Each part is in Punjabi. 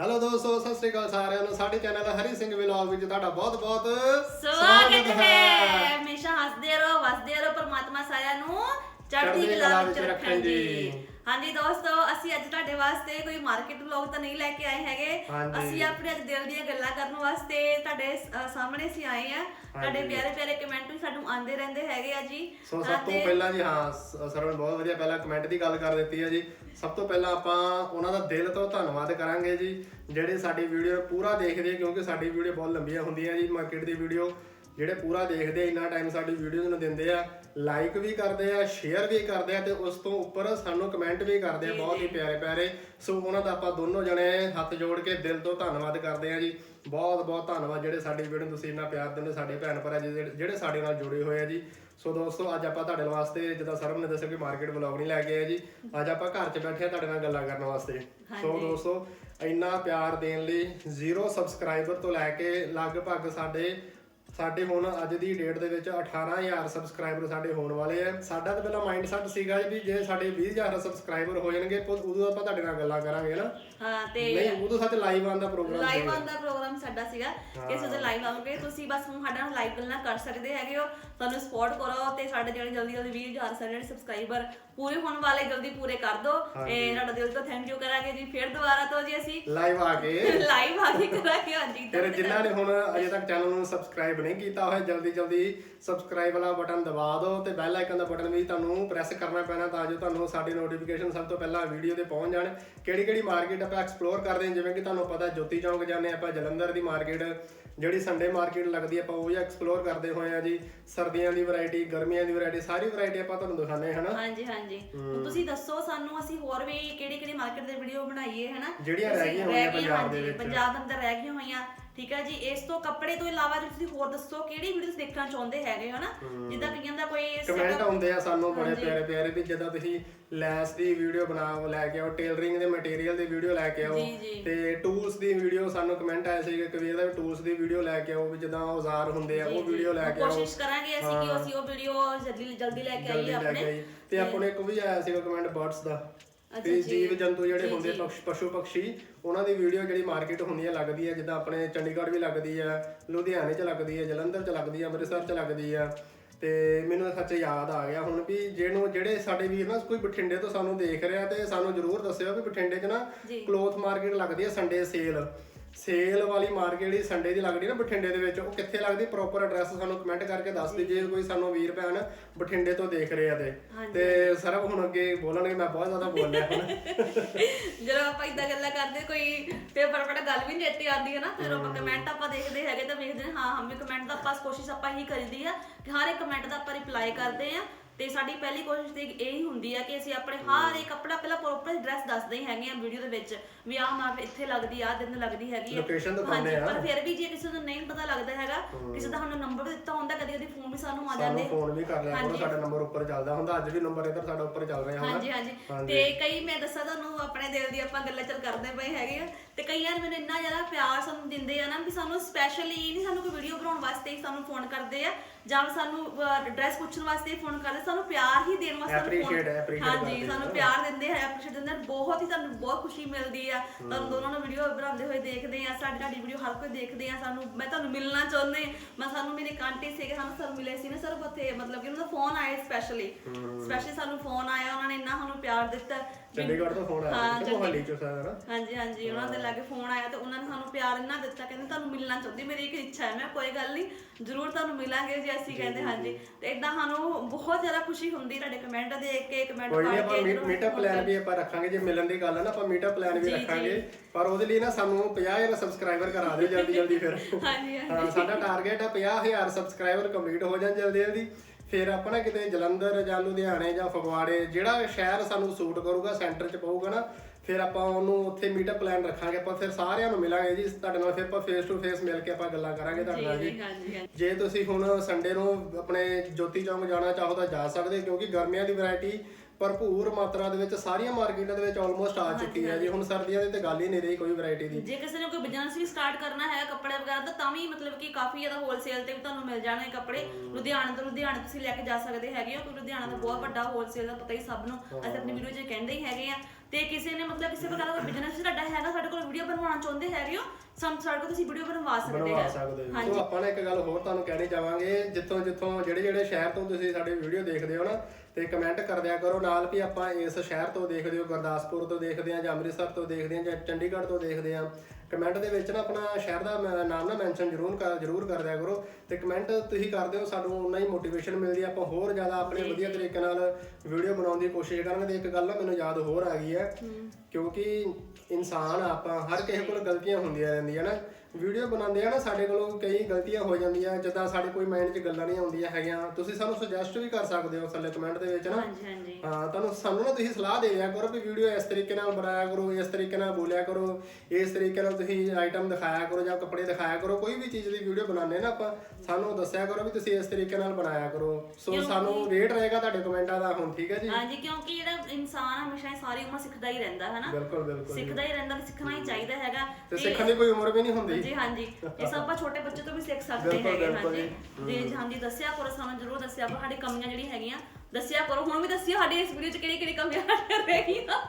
ਹੈਲੋ ਦੋਸਤੋ ਸਤਿ ਸ੍ਰੀ ਅਕਾਲ ਸਾਰਿਆਂ ਨੂੰ। ਸਾਡੇ ਚੈਨਲ ਹਰੀ ਸਿੰਘ ਵਲੌਗ ਵਿੱਚ ਤੁਹਾਡਾ ਬਹੁਤ ਬਹੁਤ ਸਵਾਗਤ ਹੈ। ਹਮੇਸ਼ਾ ਹੱਸਦੇ ਰਹੋ ਵਸਦੇ ਰਹੋ ਪਰਮਾਤਮਾ ਸਾਰਿਆਂ ਨੂੰ ਚੜ੍ਹਦੀ ਕਲਾ ਵਿੱਚ ਰੱਖਣ ਜੀ ਹਾਂਜੀ ਦੋਸਤੋ ਅਸੀਂ ਅੱਜ ਤੁਹਾਡੇ ਵਾਸਤੇ ਕੋਈ ਮਾਰਕੀਟ ਵਲੌਗ ਤਾਂ ਨਹੀਂ ਲੈ ਕੇ ਆਏ ਹੈਗੇ। ਹਾਂਜੀ। ਅਸੀਂ ਆਪਣੇ ਅੱਜ ਦਿਲ ਦੀਆਂ ਗੱਲਾਂ ਕਰਨ ਵਾਸਤੇ ਤੁਹਾਡੇ ਸਾਹਮਣੇ ਅਸੀਂ ਆਏ ਆ ਤੁਹਾਡੇ। ਪਿਆਰੇ ਪਿਆਰੇ ਕਮੈਂਟ ਵੀ ਸਾਨੂੰ ਆਉਂਦੇ ਰਹਿੰਦੇ ਹੈਗੇ ਆ ਜੀ। ਸੋ ਸਭ ਤੋਂ ਪਹਿਲਾਂ ਜੀ ਹਾਂ ਸ- ਸਰਵਣ ਬਹੁਤ ਵਧੀਆ ਪਹਿਲਾਂ ਕਮੈਂਟ ਦੀ ਗੱਲ ਕਰ ਦਿੱਤੀ ਹੈ ਜੀ। ਸਭ ਤੋਂ ਪਹਿਲਾਂ ਆਪਾਂ ਉਹਨਾਂ ਦਾ ਦਿਲ ਤੋਂ ਧੰਨਵਾਦ ਕਰਾਂਗੇ ਜੀ ਜਿਹੜੇ ਸਾਡੀ ਵੀਡੀਓ ਪੂਰਾ ਦੇਖਦੇ ਆ ਕਿਉਂਕਿ ਸਾਡੀ ਵੀਡੀਓ ਬਹੁਤ ਲੰਬੀਆਂ ਹੁੰਦੀਆਂ ਜੀ ਮਾਰਕੀਟ ਦੀ ਵੀਡੀਓ ਜਿਹੜੇ ਪੂਰਾ ਦੇਖਦੇ ਆ ਇੰਨਾ ਟਾਈਮ ਸਾਡੀ ਵੀਡੀਓਜ਼ ਨੂੰ ਦਿੰਦੇ ਆ ਲਾਈਕ ਵੀ ਕਰਦੇ ਆ ਸ਼ੇਅਰ ਵੀ ਕਰਦੇ ਆ ਤੇ ਉਸ ਤੋਂ ਉੱਪਰ ਸਾਨੂੰ ਕਮੈਂਟ ਵੀ ਕਰਦੇ ਆ ਬਹੁਤ ਹੀ ਪਿਆਰੇ ਪਿਆਰੇ। ਸੋ ਉਹਨਾਂ ਦਾ ਆਪਾਂ ਦੋਨੋਂ ਜਣੇ ਹੱਥ ਜੋੜ ਕੇ ਦਿਲ ਤੋਂ ਧੰਨਵਾਦ ਕਰਦੇ ਆ ਜੀ। ਬਹੁਤ ਬਹੁਤ ਧੰਨਵਾਦ ਜਿਹੜੇ ਸਾਡੀ ਵੀਡੀਓ ਨੂੰ ਤੁਸੀਂ ਇੰਨਾ ਪਿਆਰ ਦਿੰਦੇ ਸਾਡੇ ਭੈਣ ਭਰਾ ਜਿਹੜੇ ਸਾਡੇ ਨਾਲ ਜੁੜੇ ਹੋਏ ਆ ਜੀ। ਸੋ ਦੋਸਤੋ ਅੱਜ ਆਪਾਂ ਤੁਹਾਡੇ ਵਾਸਤੇ ਜਿੱਦਾਂ ਸਰਵ ਨੇ ਦੱਸਿਆ ਕਿ ਮਾਰਕੀਟ ਵਲੌਗ ਨਹੀਂ ਲੈ ਕੇ ਆਏ ਜੀ। ਅੱਜ ਆਪਾਂ ਘਰ 'ਚ ਬੈਠੇ ਆ ਤੁਹਾਡੇ ਨਾਲ ਗੱਲਾਂ ਕਰਨ ਵਾਸਤੇ। ਸੋ ਦੋਸਤੋ ਇੰਨਾ ਪਿਆਰ ਦੇਣ ਲਈ ਜ਼ੀਰੋ ਸਬਸਕ੍ਰਾਈਬਰ ਤੋਂ ਲੈ ਕੇ ਲਗਭਗ ਸਾਡੇ ਸਾਡੇ ਹੁਣ ਅੱਜ ਦੀ ਡੇਟ ਦੇ ਵਿੱਚ 18000 ਸਬਸਕ੍ਰਾਈਬਰ ਸਾਡੇ ਹੋਣ ਵਾਲੇ ਆ। ਸਾਡਾ ਤਾਂ ਪਹਿਲਾਂ ਮਾਈਂਡ ਸੈਟ ਸੀਗਾ ਵੀ ਜੇ ਸਾਡੇ 20000 ਸਬਸਕ੍ਰਾਈਬਰ ਹੋ ਜਾਣਗੇ ਤਾਂ ਉਦੋਂ ਆਪਾਂ ਤੁਹਾਡੇ ਨਾਲ ਗੱਲਾਂ ਕਰਾਂਗੇ ਨਾ। ਹਾਂ ਤੇ ਨਹੀਂ ਉਦੋਂ ਸੱਚ ਲਾਈਵ ਆਉਣ ਦਾ ਪ੍ਰੋਗਰਾਮ ਲਾਈਵ ਆਨ ਦਾ ਪ੍ਰੋਗਰਾਮ ਸਾਡਾ ਸੀਗਾ। ਕਿ ਉਹਦੇ ਲਾਈਵ ਆਉਂਗੇ ਤੁਸੀਂ ਬਸ ਹੁਣ ਸਾਡਾ ਨਾਲ ਲਾਈਵ ਗੱਲਾਂ ਕਰ ਸਕਦੇ ਹੈਗੇ ਹੋ। ਸਾਨੂੰ ਸਪੋਰਟ ਕਰੋ ਤੇ ਸਾਡੇ ਜਿਹੜੇ ਜਲਦੀ ਜਲਦੀ 20000 ਸਾਡੇ ਸਬਸਕ੍ਰਾਈਬਰ ਪੂਰੇ ਹੋਣ ਵਾਲੇ ਜਲਦੀ ਪੂਰੇ ਕਰ ਦਿਓ ਤੇ ਤੁਹਾਡਾ ਦਿਲ ਤੋਂ ਥੈਂਕ ਯੂ ਕਰਾਂਗੇ ਜੀ। ਫਿਰ ਦੁਬਾਰਾ ਤੋਂ ਜੀ ਅਸੀਂ ਲਾਈਵ ਆ ਕੇ। ਲਾਈਵ ਆ ਕੇ ਕਰਾਂਗੇ ਹਾਂਜੀ। ਫਿਰ ਜਿਨ੍ਹਾਂ ਨੇ ਹੁਣ ਅਜੇ ਤੱਕ ਚੈਨਲ ਨੂੰ ਸਬਸਕ੍ਰਾਈਬ ਨਹੀਂ ਕੀਤਾ ਹੋਇਆ ਜਲਦੀ ਜਲਦੀ ਸਬਸਕ੍ਰਾਈਬ ਵਾਲਾ ਬਟਨ ਦਬਾ ਦਿਓ ਤੇ ਬੈਲ ਆਈਕਨ ਦਾ ਬਟਨ ਵੀ ਤੁਹਾਨੂੰ ਪ੍ਰੈਸ ਕਰਨਾ ਪੈਣਾ ਤਾਂ ਜੋ ਤੁਹਾਨੂੰ ਸਾਡੀ ਨੋਟੀਫਿਕੇਸ਼ਨ ਸਭ ਤੋਂ ਪਹਿਲਾਂ ਵੀਡੀਓ ਤੇ ਪਹੁੰਚ ਜਾਣ। ਕਿਹੜੀ ਕਿਹੜੀ ਮਾਰਕੀਟ ਆਪਾਂ ਐਕਸਪਲੋਰ ਕਰਦੇ ਹਾਂ ਜਿਵੇਂ ਕਿ ਤੁਹਾਨੂੰ ਪਤਾ ਜੋਤੀ ਚੌਂਕ ਜਾਂਦੇ ਆਪਾਂ ਜਲੰਧਰ ਦੀ ਮਾਰਕੀਟ ਜਿਹੜੀ ਸੰਡੇ ਮਾਰਕੀਟ ਲੱਗਦੀ ਆਪਾਂ ਉਹ ਵੀ ਐਕਸਪਲੋਰ ਕਰਦੇ ਹੋਏ ਆ ਜੀ। ਸਰਦੀਆਂ ਦੀ ਵੈਰਾਈਟੀ ਗਰਮੀਆਂ ਦੀ ਵੈਰਾਈਟੀ ਸਾਰੀ ਵੈਰਾਈਟੀ ਆਪਾਂ ਤੁਹਾਨੂੰ ਦਿਖਾਣੇ ਹਨਾ? ਹਾਂਜੀ ਹਾਂਜੀ। ਤੁਸੀਂ ਦੱਸੋ ਸਾਨੂੰ ਅਸੀਂ ਹੋਰ ਵੀ ਕਿਹੜੀ ਕਿਹੜੀ ਮਾਰਕੀਟ ਦੇ ਵੀਡੀਓ ਬਣਾਈਏ ਹਨਾ? ਜਿਹੜੀਆਂ ਰਹਿ ਗਈਆਂ ਹੋਈਆਂ ਪੰਜਾਬ ਦੇ ਵਿੱਚ। ਪੰਜਾਬ ਅੰਦਰ ਰਹਿ ਗਈਆਂ ਹੋਈਆਂ। ਠੀਕ ਹੈ ਜੀ? ਇਸ ਤੋਂ ਕੱਪੜੇ ਤੋਂ ਇਲਾਵਾ ਜੇ ਤੁਸੀਂ ਹੋਰ ਦੱਸੋ ਕਿਹੜੀ ਵੀਡੀਓ ਦੇਖਣਾ ਚਾਹੁੰਦੇ ਹੈਗੇ ਹੋ। ਨਾ ਜਿੱਦਾਂ ਕਈਆਂ ਦਾ ਕੋਈ ਕਮੈਂਟ ਆਉਂਦੇ ਆ ਸਾਨੂੰ ਬੜੇ ਪਿਆਰੇ ਪਿਆਰੇ ਵੀ ਜਦੋਂ ਤੁਸੀਂ ਲੈਸ ਦੀ ਵੀਡੀਓ ਬਣਾ ਲੈ ਕੇ ਆਓ ਟੇਲਰਿੰਗ ਦੇ ਮਟੀਰੀਅਲ ਦੀ ਵੀਡੀਓ ਲੈ ਕੇ ਆਓ। ਜੀ, ਜੀ। ਤੇ ਟੂਲਸ ਦੀ ਵੀਡੀਓ ਸਾਨੂੰ ਕਮੈਂਟ ਆਇਆ ਸੀ ਕਿ ਕਬੀਰ ਦਾ ਟੂਲਸ ਦੀ ਵੀਡੀਓ ਲੈ ਕੇ ਆਓ ਵੀ ਜਿੱਦਾਂ ਔਜ਼ਾਰ ਹੁੰਦੇ ਆ ਉਹ ਵੀਡੀਓ ਲੈ ਕੇ ਆਓ। ਕੋਸ਼ਿਸ਼ ਕਰਾਂਗੇ ਅਸੀਂ ਕਿ ਅਸੀਂ ਉਹ ਵੀਡੀਓ ਜਲਦੀ ਜਲਦੀ ਲੈ ਕੇ ਆਈਏ ਜਲਦੀ ਲੈ ਕੇ ਆਪਣੇ। ਆਈ ਤੇ ਆਪਣੇ ਇੱਕ ਵੀ ਆਇਆ ਸੀਗਾ ਕਮੈਂਟ ਬਰਡਸ ਦਾ। ਤੇ ਜੀਵ ਜੰਤੂ ਜਿਹੜੇ ਹੁੰਦੇ ਪਕਸ਼- ਪਸ਼ੂ ਪੰਛੀ ਉਹਨਾਂ ਦੀ ਵੀਡੀਓ ਜਿਹੜੀ ਮਾਰਕੀਟ ਹੁੰਦੀ ਹੈ ਲੱਗਦੀ ਹੈ ਜਿੱਦਾਂ ਆਪਣੇ ਚੰਡੀਗੜ੍ਹ ਵੀ ਲੱਗਦੀ ਹੈ ਲੁਧਿਆਣੇ 'ਚ ਲੱਗਦੀ ਹੈ ਜਲੰਧਰ 'ਚ ਲੱਗਦੀ ਹੈ ਅੰਮ੍ਰਿਤਸਰ 'ਚ ਲੱਗਦੀ ਹੈ ਤੇ ਮੈਨੂੰ ਸੱਚ ਯਾਦ ਆ ਗਿਆ ਹੁਣ ਵੀ ਜਿਹਨੂੰ ਜਿਹੜੇ ਸਾਡੇ ਵੀਰ ਨਾ ਕੋਈ ਬਠਿੰਡੇ ਤੋਂ ਸਾਨੂੰ ਦੇਖ ਰਿਹਾ ਤੇ ਸਾਨੂੰ ਜਰੂਰ ਦੱਸਿਓ ਵੀ ਬਠਿੰਡੇ 'ਚ ਨਾ ਕਲੋਥ ਮਾਰਕੀਟ ਲੱਗਦੀ ਹੈ ਸੰਡੇ ਸੇਲ ਸੇਲ ਵਾਲੀ ਮਾਰਕੀਟ ਜਿਹੜੀ ਸੰਡੇ ਦੀ ਲੱਗਦੀ ਨਾ ਬਠਿੰਡੇ ਦੇ ਵਿੱਚ ਉਹ ਕਿੱਥੇ ਲੱਗਦੀ? ਪ੍ਰੋਪਰ ਐਡਰੈਸ ਸਾਨੂੰ ਕਮੈਂਟ ਕਰਕੇ ਦੱਸ ਦਿਓ ਜੇ ਕੋਈ ਸਾਨੂੰ ਵੀਰ ਭੈਣ ਬਠਿੰਡੇ ਤੋਂ ਦੇਖ ਰਹੇ ਤੇ। ਤੇ ਸਰਬ ਹੁਣ ਅੱਗੇ ਬੋਲਣਗੇ ਮੈਂ ਬਹੁਤ ਜ਼ਿਆਦਾ ਬੋਲ ਲਿਆ ਹੁਣ। ਜਦੋਂ ਆਪਾਂ ਇਦਾਂ ਗੱਲਾਂ ਕਰਦੇ ਕੋਈ ਪੇਪਰ ਪੜਾ ਗੱਲ ਵੀ ਨਹੀਂ ਇੱਥੇ ਆਉਂਦੀ ਹੈ ਨਾ ਫਿਰ ਆਪਾਂ ਕਮੈਂਟ ਆਪਾਂ ਦੇਖਦੇ ਹੈਗੇ ਤਾਂ ਵੇਖਦੇ ਹਾਂ। ਹਾਂ ਹਮੇ ਕਮੈਂਟ ਦਾ ਆਪਾਂ ਕੋਸ਼ਿਸ਼ ਆਪਾਂ ਹੀ ਕਰੀਦੀ ਆ ਕਿ ਹਰ ਇੱਕ ਕਮੈਂਟ ਦਾ ਆਪਾਂ ਰਿਪਲਾਈ ਕਰਦੇ ਆ ਤੇ ਸਾਡੀ ਪਹਿਲੀ ਕੋਸ਼ਿਸ਼ ਤੇ ਇਹ ਹੀ ਹੁੰਦੀ ਆ ਕਿ ਅਸੀਂ ਆਪਣੇ ਹਰ ਇੱਕ ਕੱਪੜਾ ਪਹਿਲਾਂ ਪ੍ਰੋਪਰ ਐਡਰੈਸ ਦੱਸਦੇ ਹੀ ਹੈਗੇ ਆ ਵੀਡੀਓ ਦੇ ਵਿੱਚ ਵੀ ਆਹ ਮਾਰ ਇੱਥੇ ਲੱਗਦੀ ਆ ਦਿਨ ਲੱਗਦੀ ਹੈਗੀ ਆ। ਆ। ਪਰ ਫਿਰ ਵੀ ਜੇ ਕਿਸੇ ਨੂੰ ਨਹੀਂ ਪਤਾ ਲੱਗਦਾ ਹੈਗਾ ਕਿਸੇ ਦਾ ਸਾਨੂੰ ਨੰਬਰ ਦਿੱਤਾ ਹੁੰਦਾ ਕਦੀ ਕਦੀ ਫੋਨ ਵੀ ਸਾਨੂੰ ਆ ਜਾਂਦੇ। ਸਾਨੂੰ ਫੋਨ ਵੀ ਕਰ ਲਿਆ ਕਰੋ ਸਾਡਾ ਨੰਬਰ ਉੱਪਰ ਚੱਲਦਾ ਹੁੰਦਾ ਅੱਜ ਵੀ ਨੰਬਰ ਇੱਧਰ ਸਾਡਾ ਉੱਪਰ ਚੱਲ ਰਿਹਾ ਹਾਂਜੀ ਹੁੰਦਾ। ਹਾਂਜੀ। ਤੇ ਕਈ ਮੈਂ ਦੱਸਾਂ ਤੁਹਾਨੂੰ ਆਪਣੇ ਦਿਲ ਦੀ ਆਪਾਂ ਗੱਲਾਂ ਚੱਲ ਕਰਦੇ ਪਏ ਹੈਗੇ ਆ। ਤੇ ਕਈਆਂ ਨੇ ਮੈਨੂੰ ਇੰਨਾ ਜ਼ਿਆਦਾ ਪਿਆਰ ਸਾਨੂੰ ਦਿੰਦੇ ਆ ਨਾ ਵੀ ਸਾਨੂੰ ਸਪੈਸ਼ਲੀ ਨਹੀਂ ਸਾਨੂੰ ਕੋਈ ਵੀਡੀਓ ਬਣਾਉਣ ਵਾਸਤੇ ਹੀ ਸਾਨੂੰ ਫੋਨ ਕਰਦੇ ਆ ਜਾਂ ਸਾਨੂੰ ਐਡਰੈਸ ਪੁੱਛਣ ਵਾਸਤੇ ਫੋਨ ਕਰਦੇ। ਸਾਨੂੰ ਪਿਆਰ ਹੀ ਦੇਣ ਵਾਸਤੇ ਸਾਨੂੰ Appreciate, phone- appreciate ਹਾਂਜੀ ਕਰਦੇ ਸਾਨੂੰ ਪਿਆਰ ਦਿੰਦੇ ਆ ਐਪਰੀਸ਼ੀਏਟ ਦਿੰਦੇ ਆ ਬਹੁਤ ਹੀ ਤੁਹਾਨੂੰ ਬਹੁਤ ਖੁਸ਼ੀ ਮਿਲਦੀ ਆ ਤੁਹਾਨੂੰ ਦੋਨਾਂ ਨੂੰ ਵੀਡੀਓ ਬਣਾਉਂਦੇ ਹੋਏ ਦੇਖਦੇ ਆ ਸਾਡੀ ਤੁਹਾਡੀ ਵੀਡੀਓ ਹਰ ਕੋਈ ਦੇਖਦੇ ਆ ਸਾਨੂੰ ਮੈਂ ਤੁਹਾਨੂੰ ਮਿਲਣਾ ਚਾਹੁੰਦੇ ਮੈਂ ਸਾਨੂੰ ਮੇਰੇ ਕਾਂਟੇ ਸੀਗੇ ਸਾਨੂੰ ਸਰ ਮਿਲੇ ਸੀ ਨਾ ਸਰ ਉੱਥੇ ਮਤਲਬ ਕਿ ਉਹਨਾਂ ਦਾ ਫੋਨ ਆਇਆ ਸਪੈਸ਼ਲੀ ਸਪੈਸ਼ਲੀ ਸਾਨੂੰ ਫੋਨ ਆਇਆ ਉਹਨਾਂ ਨੇ ਇੰਨਾ ਸਾਨੂੰ ਪਿਆਰ ਦਿੱਤਾ। ਚੰਡੀਗੜ੍ਹ ਤੋਂ ਫੋਨ ਆਇਆ ਸੀ ਮੋਹਾਲੀ ਚੋਂ ਸਾਰਾ ਨਾ। ਹਾਂਜੀ ਹਾਂਜੀ ਉਹਨਾਂ ਦੇ ਲਾਗੇ ਫੋਨ ਆਇਆ ਤੇ ਉਹਨਾਂ ਨੇ ਸਾਨੂੰ ਪਿਆਰ ਇੰਨਾ ਦਿੱਤਾ ਕਹਿੰਦੇ ਤੁਹਾਨੂੰ ਮਿਲਣਾ ਚਾਹੁੰਦੀ ਮੇਰੀ ਇੱਕ ਇੱਛਾ ਹੈ। ਮੈਂ ਕੋਈ ਗੱਲ ਨਹੀਂ ਜ਼ਰੂਰ ਤੁਹਾਨੂੰ ਮਿਲਾਂਗੇ ਜੇ ਅਸੀਂ ਕਹਿੰਦੇ ਹਾਂਜੀ ਤੇ ਇਦਾਂ ਸਾਨੂੰ ਬਹੁਤ ਜ਼ਿਆਦਾ ਖੁਸ਼ੀ ਹੁੰਦੀ ਤੁਹਾਡੇ ਕਮੈਂਟ ਦੇਖ ਕੇ ਕਮੈਂਟ ਕੋਈ ਨਹੀਂ ਪੜ੍ਹ ਆਪਾਂ ਕੇ ਮੀਟਅਪ ਪਲਾਨ ਵੀ ਆਪਾਂ ਰੱਖਾਂਗੇ ਜੇ ਮਿਲਣ ਦੀ ਗੱਲ ਹੈ ਨਾ ਆਪਾਂ ਮੀਟਅਪ ਪਲਾਨ ਵੀ ਰੱਖਾਂਗੇ। ਪਰ ਉਹਦੇ ਲਈ ਨਾ ਸਾਨੂੰ 50000 ਸਬਸਕ੍ਰਾਈਬਰ ਕਰਾ ਦਿਓ ਜਲਦੀ ਜਲਦੀ ਫਿਰ। ਹਾਂਜੀ ਹਾਂ ਸਾਡਾ ਟਾਰਗੇਟ ਆ 50000 ਸਬਸਕ੍ਰਾਈਬਰ ਕੰਪਲੀਟ ਹੋ ਜਾਣ ਜਲਦੀ ਜਲਦੀ ਫਿਰ ਆਪਾਂ ਨਾ ਕਿਤੇ ਜਲੰਧਰ ਜਾਂ ਲੁਧਿਆਣੇ ਜਾਂ ਫਗਵਾੜੇ ਜਿਹੜਾ ਸ਼ਹਿਰ ਸਾਨੂੰ ਸੂਟ ਕਰੂਗਾ ਸੈਂਟਰ 'ਚ ਪਊਗਾ ਨਾ ਫਿਰ ਆਪਾਂ ਉਹਨੂੰ ਉੱਥੇ ਮੀਟਅਪ ਪਲਾਨ ਰੱਖਾਂਗੇ ਆਪਾਂ ਫਿਰ ਸਾਰਿਆਂ ਨੂੰ ਮਿਲਾਂਗੇ ਜੀ ਤੁਹਾਡੇ ਨਾਲ ਫਿਰ ਆਪਾਂ ਫੇਸ ਟੂ ਫੇਸ ਮਿਲ ਕੇ ਆਪਾਂ ਗੱਲਾਂ ਕਰਾਂਗੇ ਤੁਹਾਡੇ ਨਾਲ ਜੀ ਜੀ। ਤੁਸੀਂ ਹੁਣ ਸੰਡੇ ਨੂੰ ਆਪਣੇ ਜੋਤੀ ਚੌਂਕ ਜਾਣਾ ਚਾਹੋ ਤਾਂ ਜਾ ਸਕਦੇ ਕਿਉਂਕਿ ਗਰਮੀਆਂ ਦੀ ਵੈਰਾਈਟੀ ਭਰਪੂਰ ਮਾਤਰਾ ਦੇ ਵਿੱਚ ਸਾਰੀਆਂ ਮਾਰਕੀਟਾਂ ਦੇ ਵਿੱਚ ਆਲਮੋਸਟ ਆ ਚੁੱਕੀ ਹੈ ਜੀ। ਹੁਣ ਸਰਦੀਆਂ ਦੀ ਤੇ ਗੱਲ ਹੀ ਨਹੀਂ ਰਹੀ ਕੋਈ ਵੈਰਾਈਟੀ ਦੀ। ਜੇ ਕਿਸੇ ਨੇ ਕੋਈ ਬਿਜ਼ਨਸ ਵੀ ਸਟਾਰਟ ਕਰਨਾ ਹੈ ਕੱਪੜੇ ਵਗੈਰਾ ਦਾ ਤਾਂ ਵੀ ਮਤਲਬ ਕਿ ਕਾਫੀ ਜ਼ਿਆਦਾ ਹੋਲਸੇਲ ਤੇ ਵੀ ਤੁਹਾਨੂੰ ਮਿਲ ਜਾਣਗੇ ਕੱਪੜੇ। ਲੁਧਿਆਣਾ ਤੋਂ ਲੁਧਿਆਣਾ ਤੁਸੀਂ ਲੈ ਕੇ ਜਾ ਸਕਦੇ ਹੈਗੇ ਹੋ ਕਿਉਂਕਿ ਲੁਧਿਆਣਾ ਤਾਂ ਬਹੁਤ ਵੱਡਾ ਹੋਲਸੇਲ ਦਾ ਪਤਾ ਹੀ ਸਭ ਨੂੰ। ਅਸੀਂ ਆਪਣੀ ਵੀਡੀਓ 'ਚ ਕਹਿੰਦੇ ਹੀ ਹੈਗੇ ਆ। ਤੇ ਕਿਸੇ ਨੇ ਮਤਲਬ ਕਿਸੇ ਪ੍ਰਕਾਰ ਦਾ ਬਿਜ਼ਨਸ ਤੁਹਾਡਾ ਹੈਗਾ ਸਾਡੇ ਕੋਲ ਵੀਡੀਓ ਬਣਵਾਉਣਾ ਚਾਹੁੰਦੇ ਹੈਗੇ ਹੋ ਸਾਨੂੰ ਸਾਡੇ ਕੋਲ ਤੁਸੀਂ ਵੀਡੀਓ ਬਣਵਾ ਸਕਦੇ ਬਣਵਾ ਹੋ ਸਕਦੇ ਹੋ। ਹਾਂਜੀ। ਸੋ ਆਪਾਂ ਨੇ ਇੱਕ ਗੱਲ ਹੋਰ ਤੁਹਾਨੂੰ ਕਹਿਣੀ ਚਾਹਾਂਗੇ ਜਿੱਥੋਂ ਜਿੱਥੋਂ ਜਿਹੜੇ ਜਿਹੜੇ ਸ਼ਹਿਰ ਤੋਂ ਤੁਸੀਂ ਸਾਡੀ ਵੀਡੀਓ ਦੇਖਦੇ ਹੋ ਨਾ ਤੇ ਕਮੈਂਟ ਕਰ ਦਿਆ ਕਰੋ ਨਾਲ ਵੀ ਆਪਾਂ ਇਸ ਸ਼ਹਿਰ ਤੋਂ ਦੇਖਦੇ ਹੋ ਗੁਰਦਾਸਪੁਰ ਤੋਂ ਦੇਖਦੇ ਆ ਜਾਂ ਅੰਮ੍ਰਿਤਸਰ ਤੋਂ ਦੇਖਦੇ ਆ ਜਾਂ ਚੰਡੀਗੜ੍ਹ ਤੋਂ ਦੇਖਦੇ ਆ ਕਮੈਂਟ ਦੇ ਵਿੱਚ ਨਾ ਆਪਣਾ ਸ਼ਹਿਰ ਦਾ ਮ- ਨਾਮ ਨਾ ਮੈਂਸ਼ਨ ਜ਼ਰੂਰ ਕਰ ਜ਼ਰੂਰ ਕਰ ਦਿਆ ਕਰੋ ਤੇ ਕਮੈਂਟ ਤੁਸੀਂ ਕਰਦੇ ਹੋ ਸਾਨੂੰ ਉਨਾ ਹੀ ਮੋਟੀਵੇਸ਼ਨ ਮਿਲਦੀ ਆ। ਆਪਾਂ ਹੋਰ ਜ਼ਿਆਦਾ ਆਪਣੇ ਵਧੀਆ ਤਰੀਕੇ ਨਾਲ ਵੀਡੀਓ ਬਣਾਉਣ ਦੀ ਕੋਸ਼ਿਸ਼ ਕਰਾਂਗੇ ਤੇ ਇੱਕ ਗੱਲ ਨਾ ਮੈਨੂੰ ਯਾਦ ਹੋਰ ਆ ਗਈ ਹੈ। ਕਿਉਂਕਿ ਇਨਸਾਨ ਆ ਆਪਾਂ ਹਰ ਕਿਸੇ ਕੋਲ ਗਲਤੀਆਂ ਹੁੰਦੀਆਂ ਰਹਿੰਦੀਆਂ ਨਾ। ਵੀਡੀਓ ਬਣਾਉਂਦੇ ਆ ਨਾ ਸਾਡੇ ਕੋਲੋਂ ਕਈ ਗਲਤੀਆਂ ਹੋ ਜਾਂਦੀਆਂ ਜਿੱਦਾਂ ਸਾਡੇ ਕੋਈ ਮਾਈਂਡ 'ਚ ਗੱਲਾਂ ਨਹੀਂ ਆਉਂਦੀਆਂ ਹੈਗੀਆਂ। ਤੁਸੀਂ ਸਾਨੂੰ ਸੁਜੈਸਟ ਵੀ ਕਰ ਸਕਦੇ ਹੋ ਥੱਲੇ ਕਮੈਂਟ ਦੇ ਵਿੱਚ ਨਾ। ਹਾਂਜੀ ਹਾਂਜੀ। ਹਾਂ ਤੁਹਾਨੂੰ ਸਾਨੂੰ ਨਾ ਤੁਸੀਂ ਸਲਾਹ ਦੇ ਦਿਆ ਕਰੋ ਵੀ ਵੀਡੀਓ ਇਸ ਤਰੀਕੇ ਨਾਲ ਬਣਾਇਆ ਕਰੋ ਇਸ ਤਰੀਕੇ ਨਾਲ ਬੋਲਿਆ ਕਰੋ ਇਸ ਤਰੀਕੇ ਨਾਲ ਤੁਸੀਂ ਆਈਟਮ ਦਿਖਾਇਆ ਕਰੋ ਜਾਂ ਕੱਪੜੇ ਦਿਖਾਇਆ ਕਰੋ ਕੋਈ ਵੀ ਚੀਜ਼ ਦੀ ਵੀਡੀਓ ਬਣਾਉਂਦੇ ਨਾ ਆਪਾਂ ਸਾਨੂੰ ਦੱਸਿਆ ਕਰੋ ਵੀ ਤੁਸੀਂ ਇਸ ਤਰੀਕੇ ਨਾਲ ਬਣਾਇਆ ਕਰੋ। ਸੋ ਸਾਨੂੰ ਵੇਟ ਰਹੇਗਾ ਤੁਹਾਡੇ ਕਮੈਂਟਾਂ ਦਾ ਹੁਣ ਠੀਕ ਹੈ ਜੀ? ਹਾਂਜੀ ਕਿਉਂਕਿ ਜਿਹੜਾ ਇਨਸਾਨ ਹਮੇਸ਼ਾ ਹੀ ਸਾਰੀ ਉਮਰ ਸਿੱਖਦਾ ਹੀ ਰਹਿੰਦਾ ਹੈ ਨਾ ਬਿਲਕੁਲ ਬਿਲਕੁਲ। ਸਿੱਖਦਾ ਹੀ ਰਹਿੰਦਾ ਤੇ ਸਿੱਖਣਾ ਹੀ ਚਾਹੀਦਾ ਹੈਗਾ। ਤੇ ਸਿੱਖਣ ਦੀ ਕੋਈ ਉਮਰ ਵੀ ਨਹੀਂ ਹੁੰਦੀ। ਜੀ ਹਾਂਜੀ। ਇਹ ਸਭ ਆਪਾਂ ਛੋਟੇ ਬੱਚੇ ਤੋਂ ਵੀ ਸਿੱਖ ਸਕਦੇ ਬਿਲਕੁਲ, ਹੈਗੇ ਬਿਲਕੁਲ ਹਾਂਜੀ। ਜੀ। ਹਾਂਜੀ ਦੱਸਿਆ ਕਰੋ ਸਾਨੂੰ ਜ਼ਰੂਰ ਦੱਸਿਆ ਕਰੋ ਸਾਡੀ ਕਮੀਆਂ ਜਿਹੜੀਆਂ ਹੈਗੀਆਂ ਦੱਸਿਆ ਕਰੋ ਹੁਣ ਵੀ ਦੱਸਿਓ ਸਾਡੀ ਇਸ ਵੀਡੀਓ 'ਚ ਕਿਹੜੀ ਕਿਹੜੀ ਕਮੀਆਂ ਰਹਿ ਗਈਆਂ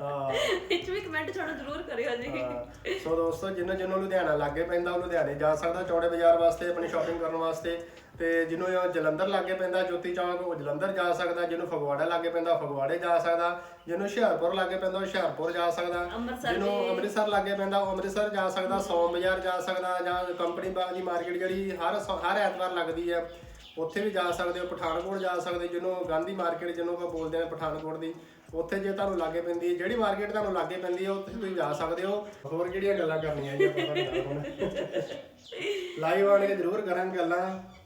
ਹਾਂ। ਵਿੱਚ ਵੀ ਕਮੈਂਟ ਛੋੜੋ ਜ਼ਰੂਰ ਕਰਿਓ ਜੀ। ਹਾਂ। ਸੋ ਦੋਸਤੋ ਜਿੰਨੂੰ ਜਿਹਨੂੰ ਲੁਧਿਆਣਾ ਲਾਗੇ ਪੈਂਦਾ ਉਹ ਲੁਧਿਆਣੇ ਜਾ ਸਕਦਾ ਚੌੜੇ ਬਾਜ਼ਾਰ ਵਾਸਤੇ ਆਪਣੀ ਸ਼ਾਪਿੰਗ ਕਰਨ ਵਾਸਤੇ। ਤੇ ਜਿਹਨੂੰ ਇਹ ਜਲੰਧਰ ਲਾਗੇ ਪੈਂਦਾ ਜੋਤੀ ਚੌਕ ਉਹ ਜਲੰਧਰ ਜਾ ਸਕਦਾ। ਜਿਹਨੂੰ ਫਗਵਾੜਾ ਲਾਗੇ ਪੈਂਦਾ ਉਹ ਫਗਵਾੜੇ ਜਾ ਸਕਦਾ। ਜਿਹਨੂੰ ਹੁਸ਼ਿਆਰਪੁਰ ਲਾਗੇ ਪੈਂਦਾ ਉਹ ਹੁਸ਼ਿਆਰਪੁਰ ਜਾ ਸਕਦਾ। ਅੰਮ੍ਰਿਤਸਰ ਜਿਹਨੂੰ ਅੰਮ੍ਰਿਤਸਰ ਲਾਗੇ ਪੈਂਦਾ ਉਹ ਅੰਮ੍ਰਿਤਸਰ ਜਾ ਸਕਦਾ। ਸੌਮ ਬਾਜ਼ਾਰ ਜਾ ਸਕਦਾ ਜਾਂ ਕੰਪਨੀ ਬਾਗ ਦੀ ਮਾਰਕੀਟ ਜਿਹੜੀ ਹਰ ਸ- ਹਰ ਐਤਵਾਰ ਲੱਗਦੀ ਹੈ। ਉੱਥੇ ਵੀ ਜਾ ਸਕਦੇ ਹੋ, ਪਠਾਨਕੋਟ ਜਾ ਸਕਦੇ ਜਿਹਨੂੰ ਗਾਂਧੀ ਮਾਰਕੀਟ ਜਿਹਨੂੰ ਆਪਾਂ ਬੋਲਦੇ ਨੇ ਪਠਾਨਕੋਟ ਦੀ, ਉੱਥੇ ਜੇ ਤੁਹਾਨੂੰ ਲਾਗੇ ਪੈਂਦੀ ਹੈ, ਜਿਹੜੀ ਮਾਰਕੀਟ ਤੁਹਾਨੂੰ ਲਾਗੇ ਪੈਂਦੀ ਹੈ, ਉੱਥੇ ਤੁਸੀਂ ਜਾ ਸਕਦੇ ਹੋ। ਹੋਰ ਕਿਹੜੀਆਂ ਗੱਲਾਂ ਕਰਨੀਆਂ ਜੀ ਆਪਾਂ ਤੁਹਾਡੇ ਲਾਈਵ ਆਣ ਕੇ ਜ਼ਰੂਰ ਕਰਾਂਗੇ ਗੱਲਾਂ।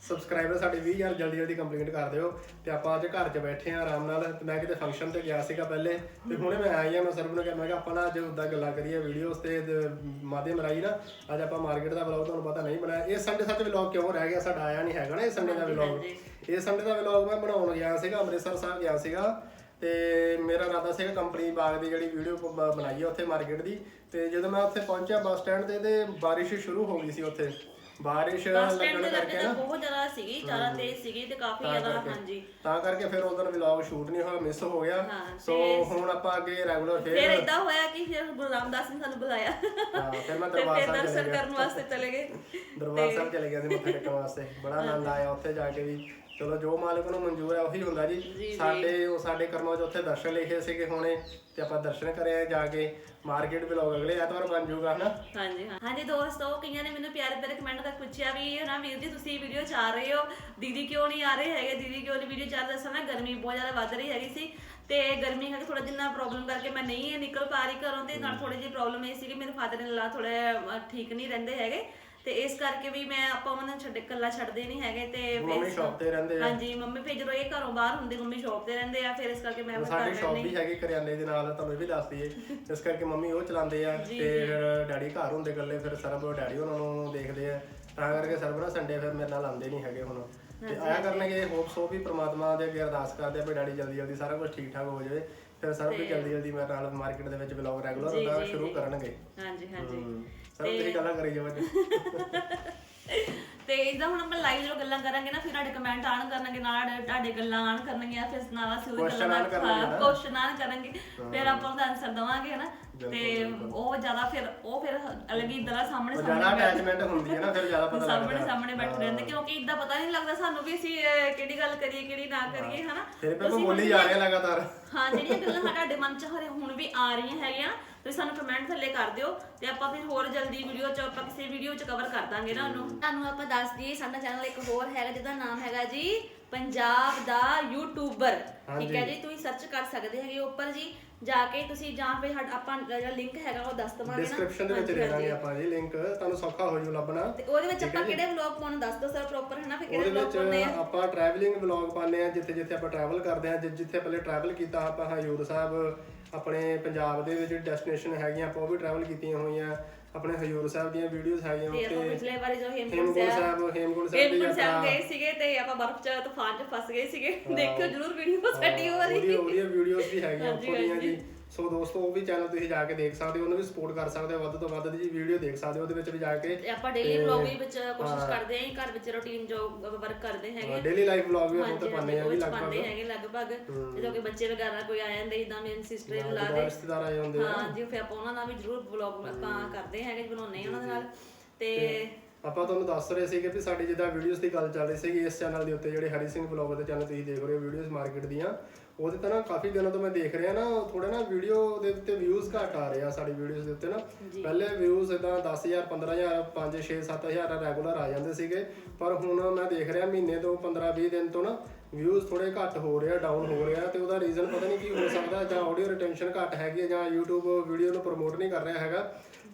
ਸਬਸਕ੍ਰਾਈਬਰ ਸਾਡੇ 20000 ਜਲਦੀ ਜਲਦੀ ਕੰਪਲੀਟ ਕਰ ਦਿਓ। ਤੇ ਆਪਾਂ ਅੱਜ ਘਰ 'ਚ ਬੈਠੇ ਆ ਆਰਾਮ ਨਾਲ। ਤੇ ਮੈਂ ਕਿਤੇ ਫੰਕਸ਼ਨ ਤੇ ਗਿਆ ਸੀਗਾ ਪਹਿਲੇ। ਤੇ ਹੁਣੇ ਮੈਂ ਆਈ ਆ ਮੈਂ ਸਰਬ ਨੂੰ ਕਿਹਾ ਮੈਂ ਕਿਹਾ ਆਪਾਂ ਨਾ ਅੱਜ ਉਦਾਂ ਗੱਲਾਂ ਕਰੀਏ ਵੀਡੀਓਜ਼ ਤੇ ਮਾਧਿਅਮ ਰਾਈ ਨਾ। ਅੱਜ ਆਪਾਂ ਮਾਰਕੀਟ ਦਾ ਵਲੌਗ ਤੁਹਾਨੂੰ ਪਤਾ ਨਹੀਂ ਬਣਾਇਆ। ਇਹ ਸੰਡੇ ਸੱਚ ਵਲੌਗ ਕਿਉਂ ਰਹਿ ਗਿਆ? ਸਾਡਾ ਆਇਆ ਨਹੀਂ ਹੈਗਾ ਨਾ ਇਹ ਸੰਡੇ ਦਾ ਵਲੌਗ ਇਹ ਸੰਡੇ ਦਾ ਵਲੌਗ ਮੈਂ ਬਣਾਉਣ ਗਿਆ ਸੀਗਾ ਅੰਮ੍ਰਿਤਸਰ ਸਾਹਿਬ ਗਿਆ ਸੀਗਾ। ਤੇ ਮੇਰਾ ਇਰਾਦਾ ਸੀਗਾ ਕੰਪਨੀ ਬਾਗ ਦੀ ਜਿਹੜੀ ਵੀਡੀਓ ਬਣਾਈ ਹੈ ਉੱਥੇ ਮਾਰਕੀਟ ਦੀ। ਤੇ ਜਦੋਂ ਮੈਂ ਉੱਥੇ ਪਹੁੰਚਿਆ ਬੱਸ ਸਟੈਂਡ ਤੇ ਤੇ ਬਾਰਿਸ਼ ਸ਼ੁਰੂ ਹੋ ਗਈ ਸੀ ਉੱਥੇ। ਬਾਰਿਸ਼ ਬੱਸ ਸਟੈਂਡ ਲੱਗਣ ਦੇ ਕਰਕੇ ਨਾ। ਬਹੁਤ ਜ਼ਿਆਦਾ ਸੀਗੀ ਜ਼ਿਆਦਾ ਤੇਜ਼ ਸੀਗੀ ਤੇ ਕਾਫੀ ਜ਼ਿਆਦਾ ਹਾਂਜੀ। ਤਾਂ ਕਰਕੇ ਫਿਰ ਉਦੋਂ ਵਲੌਗ ਸ਼ੂਟ ਨਹੀਂ ਹੋਇਆ ਮਿਸ ਹੋ ਗਿਆ। ਹਾਂ, ਸੋ ਹੁਣ ਆਪਾਂ ਅੱਗੇ ਰੈਗੂਲਰ ਫਿਰ ਫੇਰ ਇਦਾਂ ਹੋਇਆ ਕਿ ਫਿਰ ਗੁਰੂ ਰਾਮਦਾਸ ਨੇ ਸਾਨੂੰ ਬੁਲਾਇਆ। ਹਾਂ ਫਿਰ ਮੈਂ ਤੇ ਦਰਬਾਰ ਫਿਰ ਸਾਹਿਬ ਚਲੇ ਦਰਸ਼ਨ ਗਿਆ। ਕਰਨ ਵਾਸਤੇ ਚਲੇ ਗਏ। ਦਰਬਾਰ ਸਾਹਿਬ ਚਲੇ ਗਿਆ ਸੀ ਮੱਥਾ ਟੇਕਣ ਵਾਸਤੇ। ਬੜਾ ਆਨੰਦ ਆਇਆ ਉੱਥੇ ਜਾ ਕੇ ਵੀ। ਚਲੋ ਜੋ ਮਾਲਕ ਨੂੰ ਮਨਜ਼ੂਰ ਹੈ ਉਹੀ ਹੁੰਦਾ ਜੀ। ਸਾਡੇ ਉਹ ਸਾਡੇ ਕਰਮਾਂ 'ਚ ਉੱਥੇ ਦਰਸ਼ਨ ਲਿਖੇ ਸੀਗੇ ਹੋਣੇ ਤੇ ਆਪਾਂ ਦਰਸ਼ਨ ਕਰਿਆ ਜਾ ਕੇ ਮਾਰਕੀਟ ਵਲੌਗ ਅਗਲੇ ਐਤਵਾਰ ਬਣ ਜਾਊਗਾ ਹਨਾ? ਹਾਂਜੀ ਹਾਂ। ਹਾਂਜੀ ਦੋਸਤੋ ਕਈਆਂ ਨੇ ਮੈਨੂੰ ਪਿਆਰੇ ਪਿਆਰੇ ਕਮੈਂਟ ਤੱਕ ਪੁੱਛਿਆ ਵੀ ਨਾ ਵੀਰ ਜੀ ਤੁਸੀਂ ਵੀਡੀਓ ਚ ਆ ਰਹੇ ਹੋ? ਦੀਦੀ ਕਿਉਂ ਨਹੀਂ ਆ ਰਹੇ ਹੈਗੇ? ਦੀਦੀ ਕਿਉਂ ਨਹੀਂ ਵੀਡੀਓ ਚ ਆ ਰਹੇ ਦੱਸਣਾ ਗਰਮੀ ਬਹੁਤ ਜ਼ਿਆਦਾ ਵੱਧ ਰਹੀ ਹੈਗੀ ਸੀ। ਤੇ ਗਰਮੀ ਕਰਕੇ ਥੋੜਾ ਜਿੰਨਾ ਪ੍ਰੋਬਲਮ ਕਰਕੇ ਮੈਂ ਨਹੀਂ ਨਿਕਲ ਪਾ ਰਹੀ ਘਰੋਂ ਤੇ ਨਾਲ ਥੋੜੀ ਜਿਹੀ ਪ੍ਰੋਬਲਮ ਇਹ ਸੀ ਕਿ ਮੇਰੇ ਫਾਦਰ ਇਨ ਲਾ ਥੋੜੇ ਠੀਕ ਨਹੀਂ ਰਹਿੰਦੇ ਹੈਗੇ। ਤੇ ਇਸ ਕਰਕੇ ਵੀ ਮੈਂ ਆਪਾਂ ਉਹਨਾਂ ਨੂੰ ਛੱਡ ਇਕੱਲਾ ਛੱਡਦੇ ਨਹੀਂ ਹੈਗੇ ਤੇ ਮੰਮੀ ਸ਼ਾਪ ਤੇ ਰਹਿੰਦੇ ਆ। ਹਾਂਜੀ ਮੰਮੀ ਫਿਰ ਜਦੋਂ ਇਹ ਘਰੋਂ ਬਾਹਰ ਹੁੰਦੇ ਮੰਮੀ ਸ਼ਾਪ ਤੇ ਰਹਿੰਦੇ ਆ ਫਿਰ ਇਸ ਕਰਕੇ ਮੈਂ ਸਾਡੀ ਸ਼ਾਪ ਵੀ ਹੈਗੀ ਕਰਿਆਨੇ ਦੇ ਨਾਲ ਤੁਹਾਨੂੰ ਇਹ ਵੀ ਦੱਸ ਦਈਏ। ਇਸ ਕਰਕੇ ਮੰਮੀ ਉਹ ਚਲਾਉਂਦੇ ਆ ਤੇ ਫਿਰ ਡੈਡੀ ਘਰ ਹੁੰਦੇ ਇਕੱਲੇ ਫਿਰ ਸਰਬ ਡੈਡੀ ਉਹਨਾਂ ਨੂੰ ਦੇਖਦੇ ਆ। ਤਾਂ ਕਰਕੇ ਸਰਬ ਨਾ ਸੰਡੇ ਫਿਰ ਮੇਰੇ ਨਾਲ ਆਉਂਦੇ ਨਹੀਂ ਹੈਗੇ ਹੁਣ। ਤੇ ਆਇਆ ਕਰਨਗੇ ਹੋਪ ਸੋ ਵੀ ਪ੍ਰਮਾਤਮਾ ਦੇ ਅੱਗੇ ਅਰਦਾਸ ਕਰਦੇ ਆ ਵੀ ਡੈਡੀ ਜਲਦੀ ਜਲਦੀ ਸਾਰਾ ਕੁਝ ਠੀਕ ਠਾਕ ਹੋ ਜਾਵੇ। ਫਿਰ ਸਰਬ ਵੀ ਜਲਦੀ ਜਲਦੀ ਮੇਰੇ ਨਾਲ ਮਾਰਕੀਟ ਦੇ ਵਿੱਚ ਵਲੌਗ ਰੈਗੂਲਰ ਉਹਦਾ ਸ਼ੁਰੂ ਕਰਨਗੇ। ਹਾਂਜੀ ਹਾਂਜੀ। ਤੁਸੀਂ ਗੱਲਾਂ ਕਰੀ ਅੱਜ ਤੇ। ਇਦਾਂ ਹੁਣ ਆਪਾਂ ਲਾਈਵ ਜਦੋਂ ਗੱਲਾਂ ਕਰਾਂਗੇ ਨਾ ਫਿਰ ਤੁਹਾਡੇ ਕਮੈਂਟ ਆਣ ਕਰਨਗੇ ਨਾਲ ਤੁਹਾਡੇ ਗੱਲਾਂ ਆਣ ਕਰਨਗੀਆਂ ਫਿਰ ਨਾਲ ਅਸੀਂ ਉਹਦੀ Question ਗੱਲਾਂ ਆਉਣ ਕਰਨਗੇ ਨਾ। ਕੁਐਸਚਨ ਆਣ ਕਰਾਂਗੇ ਫਿਰ ਆਪਾਂ ਉਹਦਾ ਆਨਸਰ ਦਵਾਂਗੇ ਹਨਾ? ਤੇ ਉਹ ਜ਼ਿਆਦਾ ਫਿਰ ਉਹ ਫਿਰ ਅਲੱਗ ਹੀ ਤਰ੍ਹਾਂ ਸਾਹਮਣੇ ਸਾਹਮਣੇ ਅਟੈਚਮੈਂਟ ਹੁੰਦੀ ਹੈ ਨਾ ਫਿਰ ਜ਼ਿਆਦਾ ਪਤਾ ਸਾਹਮਣੇ ਲੱਗਦਾ। ਸਾਹਮਣੇ ਬੈਠੇ ਰਹਿੰਦੇ ਕਿਉਂਕਿ ਇਦਾਂ ਪਤਾ ਨਹੀਂ ਲੱਗਦਾ ਸਾਨੂੰ ਵੀ ਅਸੀਂ ਅਹ, ਕਿਹੜੀ ਗੱਲ ਕਰੀਏ ਕਿਹੜੀ ਨਾ ਕਰੀਏ ਹਨਾ? ਫਿਰ ਪੇ ਬੋਲੀ ਜਾ ਰਹੇ ਆ ਲਗਾਤਾਰ। ਹਾਂ ਜਿਹੜੀਆਂ ਗੱਲਾਂ ਸਾਡੇ ਮਨ 'ਚ ਹਰੇ ਹੁਣ ਵੀ ਆ ਰਹੀਆਂ ਹੈਗੀਆਂ। ਤੁਸੀਂ ਸਾਨੂੰ ਕਮੈਂਟ ਥੱਲੇ ਕਰ ਦਿਓ ਤੇ ਆਪਾਂ ਫਿਰ ਹੋਰ ਜਲਦੀ ਵੀਡੀਓ 'ਚ ਆਪਾਂ ਕਿਸੇ ਵੀਡੀਓ 'ਚ ਕਵਰ ਕਰ ਦਾਂਗੇ ਨਾ ਉਹਨੂੰ। ਤੁਹਾਨੂੰ ਆਪਾਂ ਦੱਸ ਦਈਏ ਸਾਡਾ ਚੈਨਲ ਇੱਕ ਹੋਰ ਹੈਗਾ ਜਿਹਦਾ ਨਾਮ ਹੈਗਾ ਜੀ ਪੰਜਾਬ ਦਾ ਯੂਟਿਊਬਰ ਠੀਕ ਹੈ ਜੀ ਤੁਸੀਂ ਸਰਚ ਕਰ ਸਕਦੇ ਹੈਗੇ ਉੱਪਰ ਜੀ। ਜਾ ਕੇ ਤੁਸੀਂ ਜਾਂ ਫਿਰ ਸਾਡਾ- ਆਪਾਂ ਜਿਹੜਾ ਲਿੰਕ ਹੈਗਾ ਉਹ ਦੱਸ ਦਵਾਂਗੇ ਨਾ। ਡਿਸਕ੍ਰਿਪਸ਼ਨ ਦੇ ਵਿੱਚ ਦੇ ਦਾਂਗੇ ਆਪਾਂ ਜੀ ਲਿੰਕ ਤੁਹਾਨੂੰ ਸੌਖਾ ਹੋ ਜੂ ਲੱਭਣਾ। ਤੇ ਉਹਦੇ ਵਿੱਚ ਆਪਾਂ ਕਿਹੜੇ ਵਲੌਗ ਪਾਉਣ ਦੱਸ ਦਿਓ ਸਰ ਪ੍ਰੋਪਰ ਹੈ ਨਾ ਫਿਰ ਕਿਹੜੇ ਉਹਦੇ ਵਲੌਗ ਪਾਉਣੇ ਵਿੱਚ ਆ। ਆਪਾਂ ਟਰੈਵਲਿੰਗ ਵਲੌਗ ਪਾਉਂਦੇ ਆ ਜਿੱਥੇ ਜਿੱਥੇ ਆਪਾਂ ਟਰੈਵਲ ਕਰਦੇ ਆ ਜਿ- ਜਿੱਥੇ ਪਹਿਲੇ ਟਰੈਵਲ ਕੀਤਾ ਆਪਾਂ ਹਜੂਰ ਸਾਹਿਬ ਆਪਣੇ ਪੰਜਾਬ ਦੇ ਵਿੱਚ ਡੈਸਟੀਨੇਸ਼ਨ ਹੈਗੀਆਂ ਆਪਾਂ ਉਹ ਵੀ ਟਰੈਵਲ ਕੀਤੀਆਂ ਹੋਈਆਂ ਆਪਣੇ ਹਜੂਰ ਸਾਹਿਬ ਦੀਆਂ ਵੀਡੀਓਜ਼ ਹੈਗੀਆਂ ਤੇ ਆਪਾਂ ਪਿਛਲੇ ਵਾਰੀ ਜੋ ਹੇਮਕੁੰਟ ਸਾਹਿਬ ਹੇਮਕੁੰਟ ਸਾਹਿਬ ਦੀ ਯਾਤਰਾ। ਗਏ ਸੀਗੇ ਤੇ ਆਪਾਂ ਬਰਫ਼ ਚ ਤੂਫਾਨ ਚ ਫਸ ਗਏ ਸੀਗੇ। ਦੇਖਿਓ ਜਰੂਰ ਵੀਡੀਓ ਸਾਡੀ ਉਹ ਵਾਲੀ ਉਹਦੀ ਉਹਦੀਆਂ ਵੀਡੀਓਜ਼ ਵੀ ਹੈਗੀਆਂ ਉੱਥੋਂ ਦੀਆਂ ਜੀ। ਸੋ ਦੋਸਤੋ ਉਹ ਵੀ ਚੈਨਲ ਤੁਸੀਂ ਜਾ ਕੇ ਦੇਖ ਸਕਦੇ ਹੋ ਉਹਨੂੰ ਵੀ ਸਪੋਰਟ ਕਰ ਸਕਦੇ ਹੋ ਵੱਧ ਤੋਂ ਵੱਧ ਦੀ ਵੀਡੀਓ ਦੇਖ ਸਕਦੇ ਹੋ ਉਹਦੇ ਵਿੱਚ ਵੀ ਜਾ ਕੇ। ਤੇ ਆਪਾਂ ਡੇਲੀ ਵਲੌਗ ਵੀ ਵਿੱਚ ਕੋਸ਼ਿਸ਼ ਕਰਦੇ ਆਂ ਘਰ ਵਿੱਚ ਰੁਟੀਨ ਜੋ ਵਰਕ ਕਰਦੇ ਹੈਗੇ। ਡੇਲੀ ਲਾਈਫ ਵਲੌਗ ਵੀ ਉਹ ਹਾਂਜੀ ਤੇ ਪਾਉਂਦੇ ਆ ਉਹ ਵੀ ਵਿੱਚ ਲਗਭਗ। ਪਾਉਂਦੇ ਹੈਗੇ ਲਗਭਗ। ਜਦੋਂ ਕਿ ਬੱਚੇ ਵਗੈਰਾ ਕੋਈ ਆ ਜਾਂਦੇ ਇਦਾਂ ਮੇਰੀ ਸਿਸਟਰ ਲਾ ਜਦੋਂ ਦੇ। ਰਿਸ਼ਤੇਦਾਰ ਆਏ ਹੁੰਦੇ ਆ। ਹਾਂ ਜੀ ਫਿਰ ਆਪਾਂ ਉਹਨਾਂ ਨਾਲ ਵੀ ਜ਼ਰੂਰ ਵਲੌਗ ਆਪਾਂ ਕਰਦੇ ਹੈਗੇ ਬਣਾਉਂਦੇ ਹਾਂ ਉਹਨਾਂ ਦੇ ਨਾਲ। ਤੇ ਆਪਾਂ ਤੁਹਾਨੂੰ ਦੱਸ ਰਹੇ ਸੀਗੇ ਵੀ ਸਾਡੀ ਜਿੱਦਾਂ ਵੀਡੀਓਜ਼ ਦੀ ਗੱਲ ਚੱਲ ਰਹੀ ਸੀਗੀ ਇਸ ਚੈਨਲ ਦੇ ਉੱਤੇ ਜਿਹੜੇ ਹਰੀ ਸਿੰਘ ਵਲੌਗ ਦੇ ਚੈਨਲ ਤੁਸੀਂ ਦੇਖ ਰਹੇ ਹੋ ਵੀਡੀਓਜ਼ ਮਾਰਕੀਟ ਦੀਆਂ। ਉਹਦੇ ਤਾਂ ਨਾ ਕਾਫੀ ਦਿਨਾਂ ਤੋਂ ਮੈਂ ਦੇਖ ਰਿਹਾ ਨਾ ਥੋੜੇ ਨਾ ਵੀਡੀਓ ਦੇ ਉੱਤੇ ਵਿਊਜ਼ ਘੱਟ ਆ ਰਹੇ ਆ ਸਾਡੀ ਵੀਡੀਓਜ਼ ਦੇ ਉੱਤੇ ਨਾ। ਪਹਿਲੇ ਵਿਊਜ਼ ਇਦਾਂ 10000 15000 5 6 7000 ਰੈਗੂਲਰ ਆ ਜਾਂਦੇ ਸੀਗੇ। ਪਰ ਹੁਣ ਮੈਂ ਦੇਖ ਰਿਹਾ ਮਹੀਨੇ ਤੋਂ 15 20 ਦਿਨ ਤੋਂ ਨਾ ਵਿਊਜ਼ ਥੋੜੇ ਘੱਟ ਹੋ ਰਿਹਾ ਡਾਊਨ ਹੋ ਰਿਹਾ ਤੇ ਉਹਦਾ ਰੀਜ਼ਨ ਪਤਾ ਨਹੀਂ ਕੀ ਹੋ ਸਕਦਾ ਜਾਂ ਆਡੀਓ ਰਿਟੈਂਸ਼ਨ ਘੱਟ ਹੈਗੀ ਜਾਂ YouTube ਵੀਡੀਓ ਨੂੰ ਪ੍ਰਮੋਟ ਨਹੀਂ ਕਰ ਰਿਹਾ ਹੈਗਾ।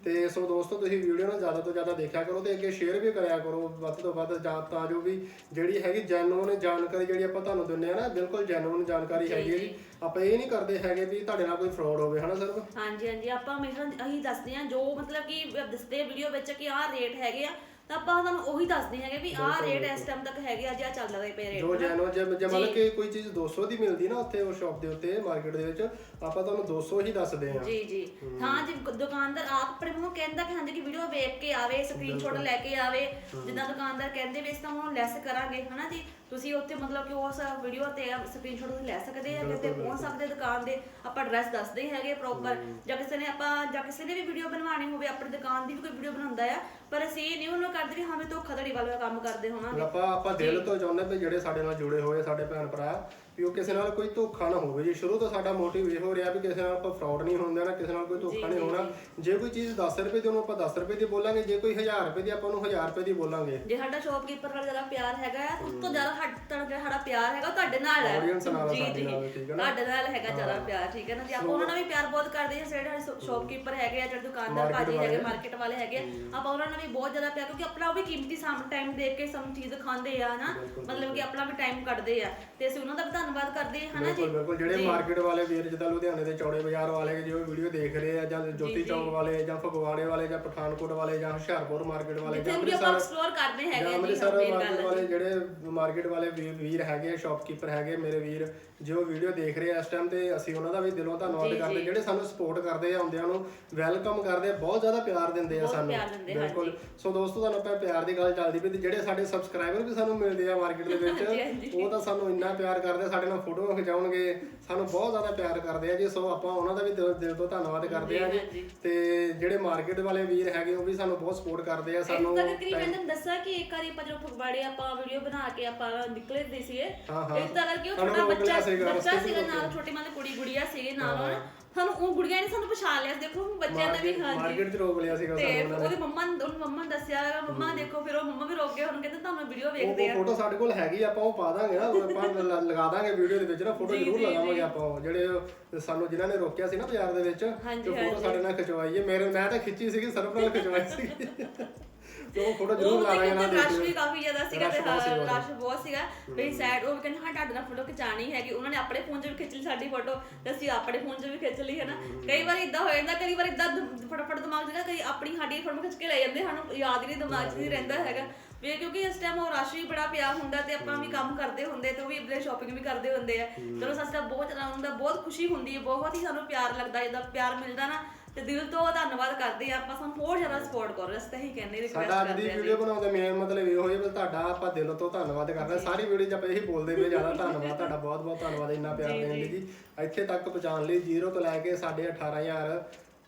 ਤੇ ਸੋ ਦੋਸਤੋ ਤੁਸੀਂ ਵੀਡੀਓ ਨੂੰ ਜ਼ਿਆਦਾ ਤੋਂ ਜ਼ਿਆਦਾ ਦੇਖਿਆ ਕਰੋ ਤੇ ਅੱਗੇ ਸ਼ੇਅਰ ਵੀ ਕਰਿਆ ਕਰੋ ਵੱਧ ਤੋਂ ਵੱਧ ਜਾਂ ਤਾਂ ਜੋ ਵੀ ਜਿਹੜੀ ਹੈਗੀ ਜੈਨੂਨ ਜਾਣਕਾਰੀ ਜਿਹੜੀ ਆਪਾਂ ਤੁਹਾਨੂੰ ਦਿੰਦੇ ਆ ਨਾ ਬਿਲਕੁਲ ਜੈਨੂਨ ਜਾਣਕਾਰੀ ਹੈਗੀ ਹੈ ਜੀ। ਆਪਾਂ ਇਹ ਨਹੀਂ ਕਰਦੇ ਹੈਗੇ ਵੀ ਤੁਹਾਡੇ ਨਾਲ ਕੋਈ ਫਰਾਡ ਹੋਵੇ ਹਨਾ ਸਰ? ਹਾਂਜੀ ਹਾਂਜੀ। ਆਪਾਂ ਹਮੇਸ਼ਾ ਅਸੀਂ ਦੱਸਦੇ ਹਾਂ ਜੋ ਮਤਲਬ ਕਿ ਦੱਸਦੇ ਵੀਡੀਓ ਵਿੱਚ ਕਿ ਆਹ ਰੇਟ ਹੈਗੇ ਆ। ਤਾਂ ਆਪਾਂ ਤੁਹਾਨੂੰ ਉਹੀ ਦੱਸਦੇ ਹੈਗੇ ਵੀ ਆਹ ਰੇਟ ਇਸ ਟਾਈਮ ਤੱਕ ਹੈਗੇ ਆ ਜਾਂ ਚੱਲ ਰਹੇ ਪਏ ਜੋ ਰੇਟ ਜੈਨੂਨ ਜੇ ਜੇ ਮਤਲਬ ਕਿ ਕੋਈ ਚੀਜ਼ 200 ਦੀ ਮਿਲਦੀ ਨਾ ਉੱਥੇ ਉਹ ਸ਼ਾਪ ਦੇ ਉੱਤੇ ਮਾਰਕੀਟ ਦੇ ਵਿੱਚ ਆਪਾਂ ਤੁਹਾਨੂੰ 200 ਹੀ ਦੱਸਦੇ ਆ ਜੀ ਜੀ। ਹਾਂ। ਜੀ ਦੁਕਾਨਦਾਰ ਆਪ ਆਪਣੇ ਮੂੰਹੋਂ ਕਹਿੰਦਾ ਕਿ ਹਾਂਜੀ ਕਿ ਵੀਡੀਓ ਵੇਖ ਕੇ ਆਵੇ ਸਕਰੀਨਸ਼ਾਟ ਲੈ ਕੇ ਆਵੇ ਜਿੱਦਾਂ ਦੁਕਾਨਦਾਰ ਕਹਿੰਦੇ ਵੀ ਇਸ ਤਾਂ ਹੁਣ ਲੈਸ ਕਰਾਂਗੇ ਹਨਾ ਜੀ? ਤੁਸੀਂ ਉੱਥੇ ਮਤਲਬ ਕਿ ਉਸ ਵੀਡੀਓ ਤੇ ਸਕਰੀਨਸ਼ਾਟ ਤੁਸੀਂ ਲੈ ਸਕਦੇ ਆ ਤੇ ਪਹੁੰਚ ਸਕਦੇ ਦੁਕਾਨ ਦੇ ਆਪਾਂ ਐਡਰੈਸ ਦੱਸਦੇ ਹੈਗੇ ਪ੍ਰੋਪਰ ਜਾਂ ਕਿਸੇ ਨੇ ਆਪਾਂ ਜਾਂ ਕਿਸੇ ਨੇ ਵੀ ਵੀਡੀਓ ਬਣਵਾਉਣੀ ਹੋਵੇ ਆਪਣੀ ਦੁਕਾਨ ਦੀ ਵੀ ਕੋਈ ਵੀਡੀਓ ਬਣਾਉਂਦਾ ਆ ਪਰ ਅਸੀਂ ਇਹ ਨਹੀਂ ਉਹਨੂੰ ਕਰਦੇ ਵੀ ਹਾਂ ਵੀ ਧੋਖਾਧੜੀ ਵਾਲਾ ਕੰਮ ਕਰਦੇ ਹੋਵਾਂਗੇ। ਆਪਾਂ ਆਪਾਂ ਦਿਲ ਤੋਂ ਚਾਹੁੰਦੇ ਵੀ ਜਿਹੜੇ ਸਾਡੇ ਨਾਲ ਜੁੜੇ ਹੋਏ ਸਾਡੇ ਭੈਣ ਭਰਾ ਵੀ ਉਹ ਕਿਸੇ ਨਾਲ ਕੋਈ ਧੋਖਾ ਨਾ ਹੋਵੇ। ਜੀ ਸ਼ੁਰੂ ਤੋਂ ਸਾਡਾ ਮੋਟਿਵ ਇਹ ਹੋ ਰਿਹਾ ਵੀ ਕਿਸੇ ਨਾਲ ਆਪਾਂ ਫਰਾਡ ਨਹੀਂ ਹੋਣ ਦੇਣਾ ਕਿਸੇ ਨਾਲ ਕੋਈ ਧੋਖਾ ਨਹੀਂ ਹੋਣਾ ਜੇ। ਕੋਈ ਚੀਜ਼ 10 ਰੁਪਏ ਦੀ ਉਹਨੂੰ ਆਪਾਂ 10 ਰੁਪਏ ਦੀ ਬੋਲਾਂਗੇ ਜੇ ਕੋਈ 1000 ਰੁਪਏ ਦੀ ਆਪਾਂ ਉਹਨੂੰ 1000 ਰੁਪਏ ਦੀ ਬੋਲਾਂਗੇ। ਜੇ ਸਾਡਾ ਸ਼ੌਪਕੀਪਰ ਨਾਲ ਜ਼ਿਆਦਾ ਪਿਆਰ ਹੈਗਾ ਉਸ ਤੋਂ ਜ਼ਿਆਦਾ ਸਾਡਾ ਜਿਹੜਾ ਪਿਆਰ ਹੈਗਾ ਉਹ ਤੁਹਾਡੇ ਨਾਲ ਹੈ। Audience ਨਾਲ ਆ ਜੀ ਸਾਡੇ ਜੀ। ਨਾਲ, ਠੀਕ ਹੈ ਨਾ? ਤੁਹਾਡੇ ਨਾਲ ਹੈਗਾ ਜ਼ਿਆਦਾ ਪਿਆਰ ਠੀਕ ਹੈ ਨਾ? ਜੀ ਆਪਾਂ ਉਹਨਾਂ ਨਾਲ ਵੀ ਪਿਆਰ ਬਹੁਤ ਕਰਦੇ ਹਾਂ ਜਿਹੜੇ ਸ਼ੌਪਕੀਪਰ ਹੈਗੇ ਆ ਜਿਹੜੇ ਦੁਕਾਨਦਾਰ ਭਾਜੀ ਹੈਗੇ ਮਾਰਕੀਟ ਵਾਲੇ ਹੈਗੇ ਆ, ਆਪਾਂ ਉਹਨਾਂ ਨਾਲ ਵੀ ਬਹੁਤ ਜ਼ਿਆਦਾ ਪਿਆਰ ਕਿਉਂਕਿ ਆਪਣਾ ਉਹ ਵੀ ਕੀਮਤੀ ਸਾਮ ਟਾਈਮ ਦੇਖ ਕੇ ਸਾਨੂੰ ਚੀਜ਼ ਦਿਖਾਉਂਦੇ ਆ ਨਾ। ਮਤਲਬ ਕਿ ਆਪਣਾ ਵੀ ਟਾਈਮ ਕੱਢਦੇ ਆ। ਤੇ ਅਸੀਂ ਉਹਨਾਂ ਦਾ ਵੀ ਧੰਨਵਾਦ ਕਰਦੇ ਹਾਂ ਹਨਾ ਜੀ? ਬਿਲਕੁਲ ਬਿਲਕੁਲ। ਜਿਹੜੇ ਮਾਰਕੀਟ ਵਾਲੇ ਵੀਰ ਜਿੱਦਾਂ ਲੁਧਿਆਣੇ ਦੇ ਚੌੜੇ ਬਾਜ਼ਾਰ ਵਾਲੇ ਜੋ ਵੀਡੀਓ ਦੇਖ ਰਹੇ ਆ ਜਾਂ ਜੋਤੀ ਚੌਕ ਵਾਲੇ ਜਾਂ ਫਗਵਾੜੇ ਵਾਲੇ ਜਾਂ ਪਠਾਨਕੋਟ ਵਾਲੇ ਜਾਂ ਹੁਸ਼ਿਆਰਪੁਰ ਮਾਰਕੀਟ ਵਾਲੇ ਜਾਂ ਜਿੱਥੇ ਵੀ ਆਪਾਂ ਐਕਸਪਲੋਰ ਕਰਦੇ ਹੈਗੇ ਆ ਜੀ ਅੰਮ੍ਰਿਤਸਰ main ਮਾਰਕੀਟ ਵਾਲੇ ਜਿਹੜੇ ਮਾਰਕੀਟ ਵਾਲੇ ਵੀਰ ਵੀਰ ਹੈਗੇ ਸ਼ਾਪਕੀਪਰ ਹੈਗੇ ਮੇਰੇ ਵੀਰ ਜੋ ਵੀਡੀਓ ਦੇਖ ਰਹੇ ਆ ਇਸ ਟਾਈਮ ਤੇ ਅਸੀਂ ਉਹਨਾਂ ਦਾ ਵੀ ਦਿਲੋਂ ਧੰਨਵਾਦ ਕਰਦੇ ਜਿਹੜੇ ਸਾਨੂੰ ਸਪੋਰਟ ਕਰਦੇ ਆ ਆਉਂਦਿਆਂ ਨੂੰ ਵੈਲਕਮ ਕਰਦੇ ਆ ਬਹੁਤ ਜ਼ਿਆਦਾ ਪਿਆਰ ਦਿੰਦੇ ਆ ਸਾਨੂੰ। ਬਿਲਕੁਲ। ਸੋ ਦੋਸਤੋ ਤੁਹਾਨੂੰ ਆਪਾਂ ਪਿਆਰ ਦੀ ਗੱਲ ਚੱਲਦੀ ਪਈ ਤੇ ਜਿਹੜੇ ਸਾਡੇ ਸਬਸਕ੍ਰਾਈਬਰ ਵੀ ਸਾਨੂੰ ਮਿਲਦੇ ਆ ਮਾਰਕੀਟ ਦੇ ਵਿੱਚ ਉਹ ਤਾਂ ਸਾਨੂੰ ਇੰਨਾ ਪਿਆਰ ਕਰਦੇ ਸਾਡੇ ਨਾਲ ਫੋਟੋਆਂ ਖਿਚਾਉਣਗੇ ਸਾਨੂੰ ਬਹੁਤ ਜ਼ਿਆਦਾ ਪਿਆਰ ਕਰਦੇ ਆ ਜੀ। ਸੋ ਆਪਾਂ ਉਹਨਾਂ ਦਾ ਵੀ ਦਿਲ ਦਿਲ ਤੋਂ ਧੰਨਵਾਦ ਕਰਦੇ ਆ ਜੀ ਤੇ ਜਿਹੜੇ ਮਾਰਕੀਟ ਵਾਲੇ ਵੀਰ ਹੈਗੇ ਉਹ ਵੀ ਸਾਨੂੰ ਬਹੁਤ ਸਪੋਰਟ ਕਰਦੇ ਆ ਸਾਨੂੰ ਤਾਂ ਮੈਂ ਤੁਹਾਨੂੰ ਦੱਸਿਆ ਕਿ ਇੱਕ ਵਾਰੀ ਆਪਾਂ ਜਦੋਂ ਫਗਵਾੜੇ ਆਪਾਂ ਵੀਡੀਓ ਬਣਾ ਕੇ ਆਪਾਂ ਨਿਕਲੇ ਦੇ ਸੀਗੇ। ਇਸ ਤਰ੍ਹਾਂ ਕਰਕੇ ਉਹ ਛੋਟਾ ਬੱਚਾ ਬੱਚਾ ਸੀਗਾ ਨਾਲ ਛੋਟੀ ਮਤਲਬ ਕੁੜੀ ਗੁੜੀਆ ਸੀਗੇ ਨਾਲ। ਸਾਨੂੰ ਉਹ ਗੁੜੀਆ ਨੇ ਸਾਨੂੰ ਪਛਾਣ ਲਿਆ ਦੇਖੋ ਬੱਚਿਆਂ ਦਾ ਵੀ ਹਾਂ ਜੀ ਮਾਰਕੀਟ 'ਚ ਰੋਕ ਲਿਆ ਸੀਗਾ ਤੇ ਸਾਨੂੰ ਉਹਦੀ ਮੰਮਾ ਨੇ ਉਹਨੂੰ ਮੰਮਾ ਨੇ ਦੱਸਿਆ ਮੰਮਾ ਦੇਖੋ ਫਿਰ ਉਹ ਮੰਮਾ ਵੀ ਰੋਕ ਗਏ ਹੁਣ ਕਹਿੰਦੇ ਤੁਹਾਨੂੰ ਵੀਡੀਓ ਵੇਖਦੇ ਉਹ ਫੋਟੋ ਸਾਡੇ ਕੋਲ ਹੈਗੀ ਆ, ਆਪਾਂ ਉਹ ਪਾ ਦਾਂਗੇ ਨਾ ਆਪਾਂ ਲ- ਲਗਾ ਦਾਂਗੇ ਵੀਡੀਓ ਦੇ ਵਿੱਚ ਨਾ ਫੋਟੋ ਜ਼ਰੂਰ ਲਗਾਵਾਂਗੇ ਆਪਾਂ ਉਹ, ਜਿਹੜੇ ਉਹ ਸਾਨੂੰ ਜਿਨ੍ਹਾਂ ਨੇ ਰੋਕਿਆ ਸੀ ਨਾ ਬਾਜ਼ਾਰ ਦੇ ਵਿੱਚ ਤੇ ਫੋਟੋ ਸਾਡੇ ਨਾਲ ਖਿਚਵਾਈ ਹੈ। ਮੇਰੇ ਮੈਂ ਤਾਂ ਖਿੱਚੀ ਸੀਗੀ ਨਾਲ ਖਿਚਵਾਈ ਸੀ ਉਹ ਫੋਟੋ ਜ਼ਰੂਰ ਲਾ ਨਾ ਰਸ਼ ਵੀ ਕਾਫੀ ਜ਼ਿਆਦਾ ਸੀਗਾ ਤੇ ਰਸ਼ ਬਹੁਤ ਸੀਗਾ। ਵੀ ਸੈਡ ਉਹ ਕਹਿੰਦੇ ਹਾਂ ਤੁਹਾਡੇ ਨਾਲ ਫੋਟੋ ਖਿਚਾਣੀ ਹੈਗੀ। ਉਹਨਾਂ ਨੇ ਆਪਣੇ ਫੋਨ 'ਚ ਵੀ ਖਿੱਚ ਲਈ ਸਾਡੀ ਫੋਟੋ ਤੇ ਅਸੀਂ ਆਪਣੇ ਫੋਨ 'ਚ ਵੀ ਖਿੱਚ ਲਈ ਹੈ। ਨਾ ਕਈ ਵਾਰ ਇਦਾਂ ਹੋ ਜਾਂਦਾ ਕਈ ਵਾਰ ਇਦਾਂ ਫਟਾਫਟ ਦਿਮਾਗ 'ਚ ਨਾ ਕਈ ਆਪਣੀ ਸਾਡੀ ਫੋਟੋ ਖਿੱਚ ਕੇ ਲੈ ਜਾਂਦੇ ਸਾਨੂੰ ਯਾਦ ਨਹੀਂ ਦਿਮਾਗ 'ਚ ਨਹੀਂ ਰਹਿੰਦਾ ਹੈਗਾ। ਵੀ ਕਿਉਂਕਿ ਇਸ ਟਾਈਮ ਉਹ ਰਸ਼ ਵੀ ਬੜਾ ਪਿਆ ਹੁੰਦਾ ਤੇ ਆਪਾਂ ਵੀ ਕੰਮ ਕਰਦੇ ਹੁੰਦੇ ਤੇ ਉਹ ਵੀ ਆਪਣੇ ਸ਼ਾਪਿੰਗ ਵੀ ਕਰਦੇ ਹੁੰਦੇ ਆ। ਚਲੋ ਸੱਚ ਦਾ ਬਹੁਤ ਜ਼ਿਆਦਾ ਹੁੰਦਾ ਬਹੁਤ ਖੁਸ਼ੀ ਹੁੰਦੀ ਹੈ ਬਹੁਤ ਹੀ ਸਾਨੂੰ ਪਿਆਰ ਲੱਗਦਾ ਜਦੋਂ ਪਿਆਰ ਮਿਲਦਾ ਨਾ ਤੇ ਦਿਲ ਤੋਂ ਧੰਨਵਾਦ ਕਰਦੇ ਆ ਆਪਾਂ ਸਾਨੂੰ ਹੋਰ ਜ਼ਿਆਦਾ ਸਪੋਰਟ ਕਰੋ ਇਸ ਤੇ ਹੀ ਕਹਿੰਦੇ ਰਿਕਵੈਸਟ ਸਾਡਾ ਅੱਜ ਦੀ ਕਰਦੇ ਆ ਵੀਡੀਓ ਬਣਾਉਣ ਦਾ ਮੇਨ ਮਤਲਬ ਇਹ ਹੋਇਆ ਵੀ ਤੁਹਾਡਾ ਆਪਾਂ ਦਿਲੋਂ ਤੋਂ ਧੰਨਵਾਦ ਕਰਦੇ ਹਾਂ। ਸਾਰੀ ਵੀਡੀਓ 'ਚ ਆਪਾਂ ਇਹੀ ਬੋਲਦੇ ਪਏ ਜ਼ਿਆਦਾ ਧੰਨਵਾਦ ਤੁਹਾਡਾ ਬਹੁਤ ਬਹੁਤ ਧੰਨਵਾਦ ਇੰਨਾ ਪਿਆਰ ਦੇਣ ਲਈ ਜੀ। ਇੱਥੇ ਤੱਕ ਪਹੁੰਚਾਉਣ ਲਈ ਜ਼ੀਰੋ ਤੋਂ ਲੈ ਕੇ ਸਾਡੇ 18000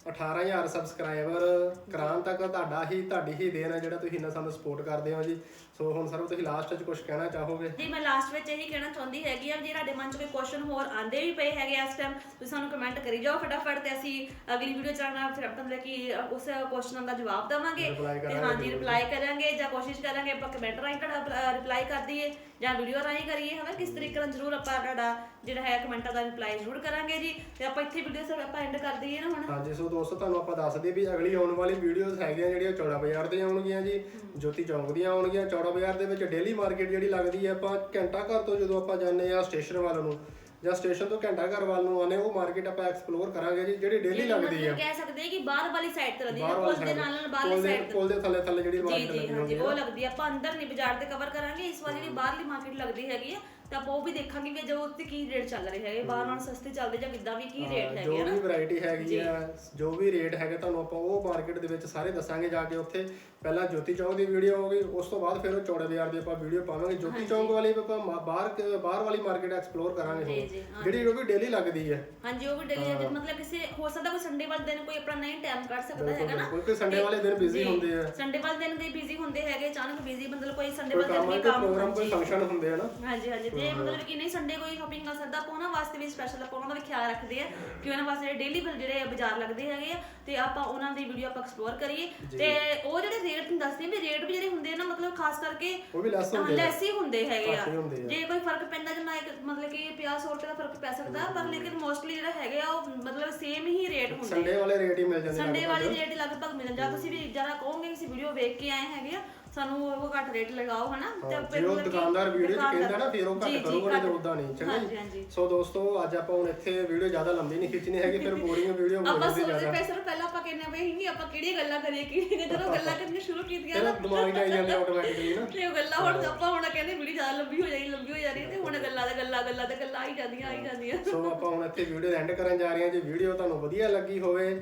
18000 ਸਬਸਕ੍ਰਾਈਬਰ ਕਰਾਉਣ ਤੱਕ ਤੁਹਾਡਾ ਹੀ ਤੁਹਾਡੀ ਹੀ ਦੇਣ ਹੈ ਜਿਹੜਾ ਤੁਸੀਂ ਇੰਨਾ ਸਾਨੂੰ ਸਪੋਰਟ ਕਰਦੇ ਹੋ ਜੀ। ਸੋ ਹੁਣ ਸਰ ਤੁਸੀਂ ਲਾਸਟ 'ਚ ਕੁਝ ਕਹਿਣਾ ਚਾਹੋਗੇ? ਜੀ ਮੈਂ ਲਾਸਟ ਵਿੱਚ ਇਹੀ ਕਹਿਣਾ ਚਾਹੁੰਦੀ ਹੈਗੀ ਆ ਜੇ ਤੁਹਾਡੇ ਮਨ 'ਚ ਕੋਈ ਕੁਐਸਚਨ ਹੋਰ ਆਂਦੇ ਵੀ ਪਏ ਹੈਗੇ ਇਸ ਟਾਈਮ ਤੁਸੀਂ ਸਾਨੂੰ ਕਮੈਂਟ ਕਰੀ ਜਾਓ ਫਟਾਫਟ ਤੇ ਅਸੀਂ ਅਗਲੀ ਵੀਡੀਓ ਚੜਾਉਣਾ ਫਿਰ ਆਪਾਂ ਮਤਲਬ ਕਿ ਉਸ ਕੁਐਸਚਨ ਦਾ ਜਵਾਬ ਦੇਵਾਂਗੇ। ਤੇ ਹਾਂਜੀ ਰਿਪਲਾਈ ਕਰਾਂਗੇ ਜਾਂ ਕੋਸ਼ਿਸ਼ ਕਰਾਂਗੇ ਆਪਾਂ ਕਮੈਂਟ ਰਾਹੀਂ ਤੁਹਾਡਾ ਰਿਪਲਾਈ ਕਰ ਦਈਏ ਜਾਂ ਵੀਡੀਓ ਰਾਹੀਂ ਕਰੀਏ। ਹਨਾ ਕਿਸ ਤਰੀਕੇ ਨਾਲ ਜ਼ਰੂਰ ਆਪਾਂ ਤੁਹਾਡਾ ਜਿਹੜਾ ਹੈ ਕਮੈਂਟਾਂ ਦਾ ਰਿਪਲਾਈ ਜ਼ਰੂਰ ਕਰਾਂਗੇ ਜੀ। ਤੇ ਆਪਾਂ ਇੱਥੇ ਵੀਡੀਓ ਸਰ ਆਪਾਂ ਐਂਡ ਕਰ ਦਈਏ ਨਾ ਹੁਣ। ਹਾਂਜੀ ਸੋ ਦੋਸਤੋ ਤੁਹਾਨੂੰ ਆਪਾਂ ਦੱਸ ਦਈਏ ਵੀ ਅਗਲੀ ਆਉਣ ਵਾਲੀ ਵੀਡੀਓਜ਼ ਹੈਗੀਆਂ ਜਿਹੜੀਆਂ ਚੌੜਾ ਬਾਜ਼ਾਰ ਦੀਆਂ ਆਉਣਗੀਆਂ ਜੀ। ਜੋਤੀ ਚੌਂਕ ਦੀਆਂ ਆਉਣਗੀਆਂ। ਚੌੜਾ ਬਾਜ਼ਾਰ ਦੇ ਵਿੱਚ ਡੇਲੀ ਮਾਰਕੀਟ ਜਿਹੜੀ ਲੱਗਦੀ ਹੈ ਆਪਾਂ ਘੰਟਾ ਘਰ ਤੋਂ ਜਦੋਂ ਆਪਾਂ ਜਾਂਦੇ ਆ ਸਟੇਸ਼ਨ ਵੱਲ ਨੂੰ ਜਾਂ ਸਟੇਸ਼ਨ ਤੋਂ ਘੰਟਾ ਘਰ ਵੱਲ ਨੂੰ ਆਨੇ ਉਹ ਮਾਰਕੀਟ ਆਪਾਂ ਐਕਸਪਲੋਰ ਕਰਾਂਗੇ ਜੀ ਜਿਹੜੀ ਡੇਲੀ ਲੱਗਦੀ ਹੈ। ਕਹਿ ਸਕਦੇ ਹਾਂ ਕਿ ਬਾਹਰ ਵਾਲੀ ਸਾਈਡ ਤੇ ਲੱਗਦੀ ਹੈ ਪੁਲ ਦੇ ਨਾਲ ਨਾਲ ਬਾਹਰਲੀ ਪੁਲ ਦੇ- ਸਾਈਡ ਪੁਲ ਦੇ ਥੱਲੇ ਥੱਲੇ ਜਿਹੜੀ ਜੀ ਮਾਰਕੀਟ ਜੀ ਲੱਗੀ ਹਾਂਜੀ ਹੁੰਦੀ ਹੈ ਉਹ ਲੱਗਦੀ ਆ ਆਪਾਂ ਅੰਦਰ ਨਹੀਂ ਬਾਜ਼ਾਰ ਦੇ ਕਵਰ ਕਰਾਂਗੇ ਇਸ ਵਾਰ ਜਿਹੜੀ ਬਾਹਰਲੀ ਮਾਰਕੀਟ ਲੱਗਦੀ ਹੈਗੀ ਆ ਤੇ ਆਪਾਂ ਉਹ ਵੀ ਦੇਖਾਂਗੇ ਵੀ ਜੋ ਉੱਤੇ ਕੀ ਰੇਟ ਚੱਲ ਰਹੇ ਹੈਗੇ ਬਾਹਰ ਨਾਲ ਸਸਤੇ ਚੱਲਦੇ ਜਾਂ ਕਿੱਦਾਂ ਵੀ ਕੀ ਰੇਟ ਜੋ ਹੈਗੇ ਆ ਵੀ ਨਾ। ਵੈਰਾਈਟੀ ਹੈਗੀ ਆ ਜੋ ਵੀ ਰੇਟ ਹੈਗਾ ਤੁਹਾਨੂੰ ਆਪਾਂ ਉਹ ਮਾਰਕੀਟ ਦੇ ਵਿੱਚ ਸਾਰੇ ਦੱਸਾਂਗੇ ਜਾ ਕੇ ਉੱਥੇ। ਪਹਿਲਾਂ ਜੋਤੀ ਚੌਂਕ ਦੀ ਵੀਡੀਓ ਹੋਊਗੀ ਉਸ ਤੋਂ ਬਾਅਦ ਫਿਰ ਉਹ ਚੌੜੇ ਬਾਜ਼ਾਰ ਦੀ ਆਪਾਂ ਵੀਡੀਓ ਪਾਵਾਂਗੇ। ਜੋਤੀ ਚੌਂਕ ਵਾਲੀ ਆਪਾਂ ਮਾ- ਬਾਹਰ ਬਾਹਰ ਵਾਲੀ ਮਾਰਕੀਟ ਐਕਸਪਲੋਰ ਕਰਾਂਗੇ ਜੀ, ਜੀ, ਹਾਂ। ਜਿਹੜੀ ਕਿਉਂਕਿ ਡੇਲੀ ਲੱਗਦੀ ਹੈ। ਹਾਂਜੀ ਉਹ ਵੀ ਡੇਲੀ ਮਤਲਬ ਕਿਸੇ ਹੋ ਸਕਦਾ ਕੋਈ ਸੰਡੇ ਵਾਲੇ ਦਿਨ ਕੋਈ ਆਪਣਾ ਨਹੀਂ ਟਾਈਮ ਕੱਢ ਸਕਦਾ ਹੈਗਾ ਨਾ। ਕੋਈ ਕੋਈ ਸੰਡੇ ਵਾਲੇ ਦਿਨ ਬਿਜ਼ੀ ਹੁੰਦੇ ਆ। ਸੰਡੇ ਵਾਲੇ ਦਿਨ ਦੇ ਬਿਜ਼ੀ ਹੁੰਦੇ ਹੈਗੇ ਅਚਾਨਕ ਬਿਜ਼ੀ ਮਤਲਬ ਕੋਈ ਸੰਡੇ ਕੋਈ ਵਾਲੇ ਦਿਨ ਕੰਮ ਵੀ ਕੋਈ ਕੰਮ ਪ੍ਰੋਗਰਾਮ ਕੋਈ ਫੰਕਸ਼ਨ ਹੁੰਦੇ ਆ ਨਾ। ਹਾਂਜੀ ਹਾਂਜੀ ਤੇ ਮਤਲਬ ਕਿ ਨਹੀਂ ਸੰਡੇ ਕੋਈ ਸ਼ਾਪਿੰਗ ਕਰ ਸਕਦਾ ਆਪਾਂ ਉਹਨਾਂ ਵਾਸਤੇ ਵੀ ਸਪੈਸ਼ਲ ਆਪਾਂ ਉਹਨਾਂ ਦਾ ਵੀ ਖਿਆਲ ਰੱਖਦੇ ਆ ਕਿ ਉਹਨਾਂ ਵਾਸਤੇ ਡੇਲੀ ਜਿਹੜੇ ਬਾਜ਼ਾਰ ਲੱਗਦੇ ਹੈਗੇ ਆ ਤੇ ਆਪਾਂ ਉਹਨਾਂ ਦੀ ਵੀਡੀਓ ਆਪਾਂ ਐਕਸਪਲੋਰ ਕਰੀਏ। ਤੇ ਉਹ ਜਿਹੜੇ ਰੇਟ ਤੁਹਾਨੂੰ ਦੱਸਦੇ ਵੀ ਰੇਟ ਵੀ ਜਿਹੜੇ ਹੁੰਦੇ ਆ ਨਾ ਮਤਲਬ ਖਾਸ ਕਰਕੇ ਉਹ ਵੀ ਲੈਸ ਹੁੰਦੇ ਆ ਲੈਸ ਹੀ ਹੁੰਦੇ ਹੈਗੇ ਆ। ਘੱਟ ਹੀ ਹੁੰਦੇ ਆ। ਜੇ ਕੋਈ ਫ਼ਰਕ ਪੈਂਦਾ ਜਿੰਨਾ ਇੱਕ ਮਤਲਬ ਕਿ 50 100 ਰੁਪਏ ਦਾ ਫ਼ਰਕ ਪੈ ਸਕਦਾ ਪਰ ਲੇਕਿਨ ਮੋਸਟਲੀ ਜਿਹੜਾ ਹੈਗੇ ਆ ਉਹ ਮਤਲਬ ਸੇਮ ਹੀ ਰੇਟ ਹੁੰਦੇ ਸੰਡੇ ਵਾਲੇ ਰੇਟ ਹੀ ਮਿਲ ਜਾਂਦੇ ਸੰਡੇ ਵਾਲੀ ਰੇਟ ਲਗਭਗ ਮਿਲ ਜਾਂਦਾ ਤੁਸੀਂ ਵੀ ਜਰਾ ਕਹੋਗੇ ਕਿ ਅਸੀਂ ਵੀਡੀਓ ਵੇਖ ਕੇ ਆਏ ਹੈਗੇ ਆ ਸਾਨੂੰ ਉਹ ਘੱਟ ਰੇਟ ਲਗਾਓ ਹਨਾ? ਤੇ ਜੇ ਉਹ ਦੁਕਾਨਦਾਰ ਵੀਡੀਓ ਚ ਕਹਿੰਦਾ ਨਾ ਫਿਰ ਉਹ ਜੀ, ਘੱਟ ਜੀ, ਕਰੂਗਾ ਨਹੀਂ। ਤਾਂ ਉਦਾਂ ਨਹੀਂ ਚੰਗਾ ਹਾਂਜੀ ਜੀ। ਹਾਂਜੀ ਸੋ ਦੋਸਤੋ ਅੱਜ ਆਪਾਂ ਹੁਣ ਇੱਥੇ ਵੀਡੀਓ ਜ਼ਿਆਦਾ ਲੰਬੀ ਨਹੀਂ ਖਿੱਚਣੀ ਹੈਗੀ ਫਿਰ ਬੋਰਿੰਗ ਵੀਡੀਓ ਹੋ ਆਪਾਂ ਜਾਂਦੀ ਸੋਚਦੇ ਜ਼ਿਆਦਾ। ਪਏ ਸਰ ਪਹਿਲਾਂ ਆਪਾਂ ਕਹਿੰਦੇ ਸੀ ਕਿ ਆਪਾਂ ਕਿਹੜੀਆਂ ਗੱਲਾਂ ਕਰੀਏ ਕਿਹੜੀਆਂ ਜਦੋਂ ਗੱਲਾਂ ਕਰਨੀਆਂ ਸ਼ੁਰੂ ਕੀਤੀਆਂ ਫਿਰ ਨਾ ਦਿਮਾਗ 'ਚ ਆਈ ਜਾਂਦੇ ਆਟੋਮੈਟਿਕਲੀ ਨਾ ਤੇ ਉਹ ਗੱਲਾਂ ਹੁਣ ਆਪਾਂ ਹੁਣ ਕਹਿੰਦੇ ਵੀਡੀਓ ਜ਼ਿਆਦਾ ਲੰਬੀ ਹੋ ਜਾਣੀ ਲੰਬੀ ਹੋ ਜਾਣੀ ਤੇ ਹੁਣ ਗੱਲਾਂ ਦੇ ਗੱਲਾਂ ਗੱਲਾਂ ਤੇ ਗੱਲਾਂ ਆਈ ਜਾਂਦੀਆਂ ਆਈ ਜਾਂਦੀਆਂ। ਸੋ ਆਪਾਂ ਹੁਣ ਇੱਥੇ ਵੀਡੀਓ ਐਂਡ ਕਰਨ ਜਾ ਰਹੇ ਹਾਂ। ਜੇ ਵੀਡੀਓ ਤੁਹਾਨੂੰ ਵਧੀਆ ਲੱਗੀ ਹੋਵੇ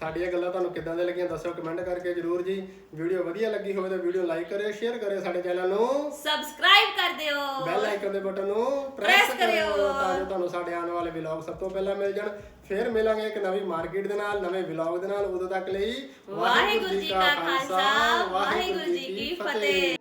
ਸਾਡੀਆਂ ਗੱਲਾਂ ਤੁਹਾਨੂੰ ਕਿੱਦਾਂ ਦੇ ਲੱਗੀਆਂ ਦੱਸੋ ਕਮੈਂਟ ਕਰਕੇ ਜਰੂਰ ਜੀ। ਵੀਡੀਓ ਵਧੀਆ ਲੱਗੀ ਹੋਵੇ ਤਾਂ ਵੀਡੀਓ ਲਾਈਕ ਕਰਿਓ ਸ਼ੇਅਰ ਕਰਿਓ ਸਾਡੇ ਚੈਨਲ ਨੂੰ। ਸਬਸਕ੍ਰਾਈਬ ਕਰ ਦਿਓ। ਬੈਲ ਆਈਕਨ ਦੇ ਬਟਨ ਨੂੰ ਪ੍ਰੈਸ। ਕਰਿਓ ਤਾਂ ਜੋ ਤੁਹਾਨੂੰ ਸਾਡੇ ਆਉਣ ਵਾਲੇ ਵਲੌਗ ਸਭ ਤੋਂ ਪਹਿਲਾਂ ਮਿਲ ਜਾਣ। ਫਿਰ ਮਿਲਾਂਗੇ ਇੱਕ ਨਵੀਂ ਮਾਰਕੀਟ ਦੇ ਨਾਲ ਨਵੇਂ ਵਲੌਗ ਦੇ ਨਾਲ। ਉਦੋਂ ਤੱਕ ਲਈ ਵਾਹਿਗੁਰੂ ਜੀ ਕਾ ਖਾਲਸਾ ਵਾਹਿਗੁਰੂ ਜੀ ਕੀ ਫਤਿਹ।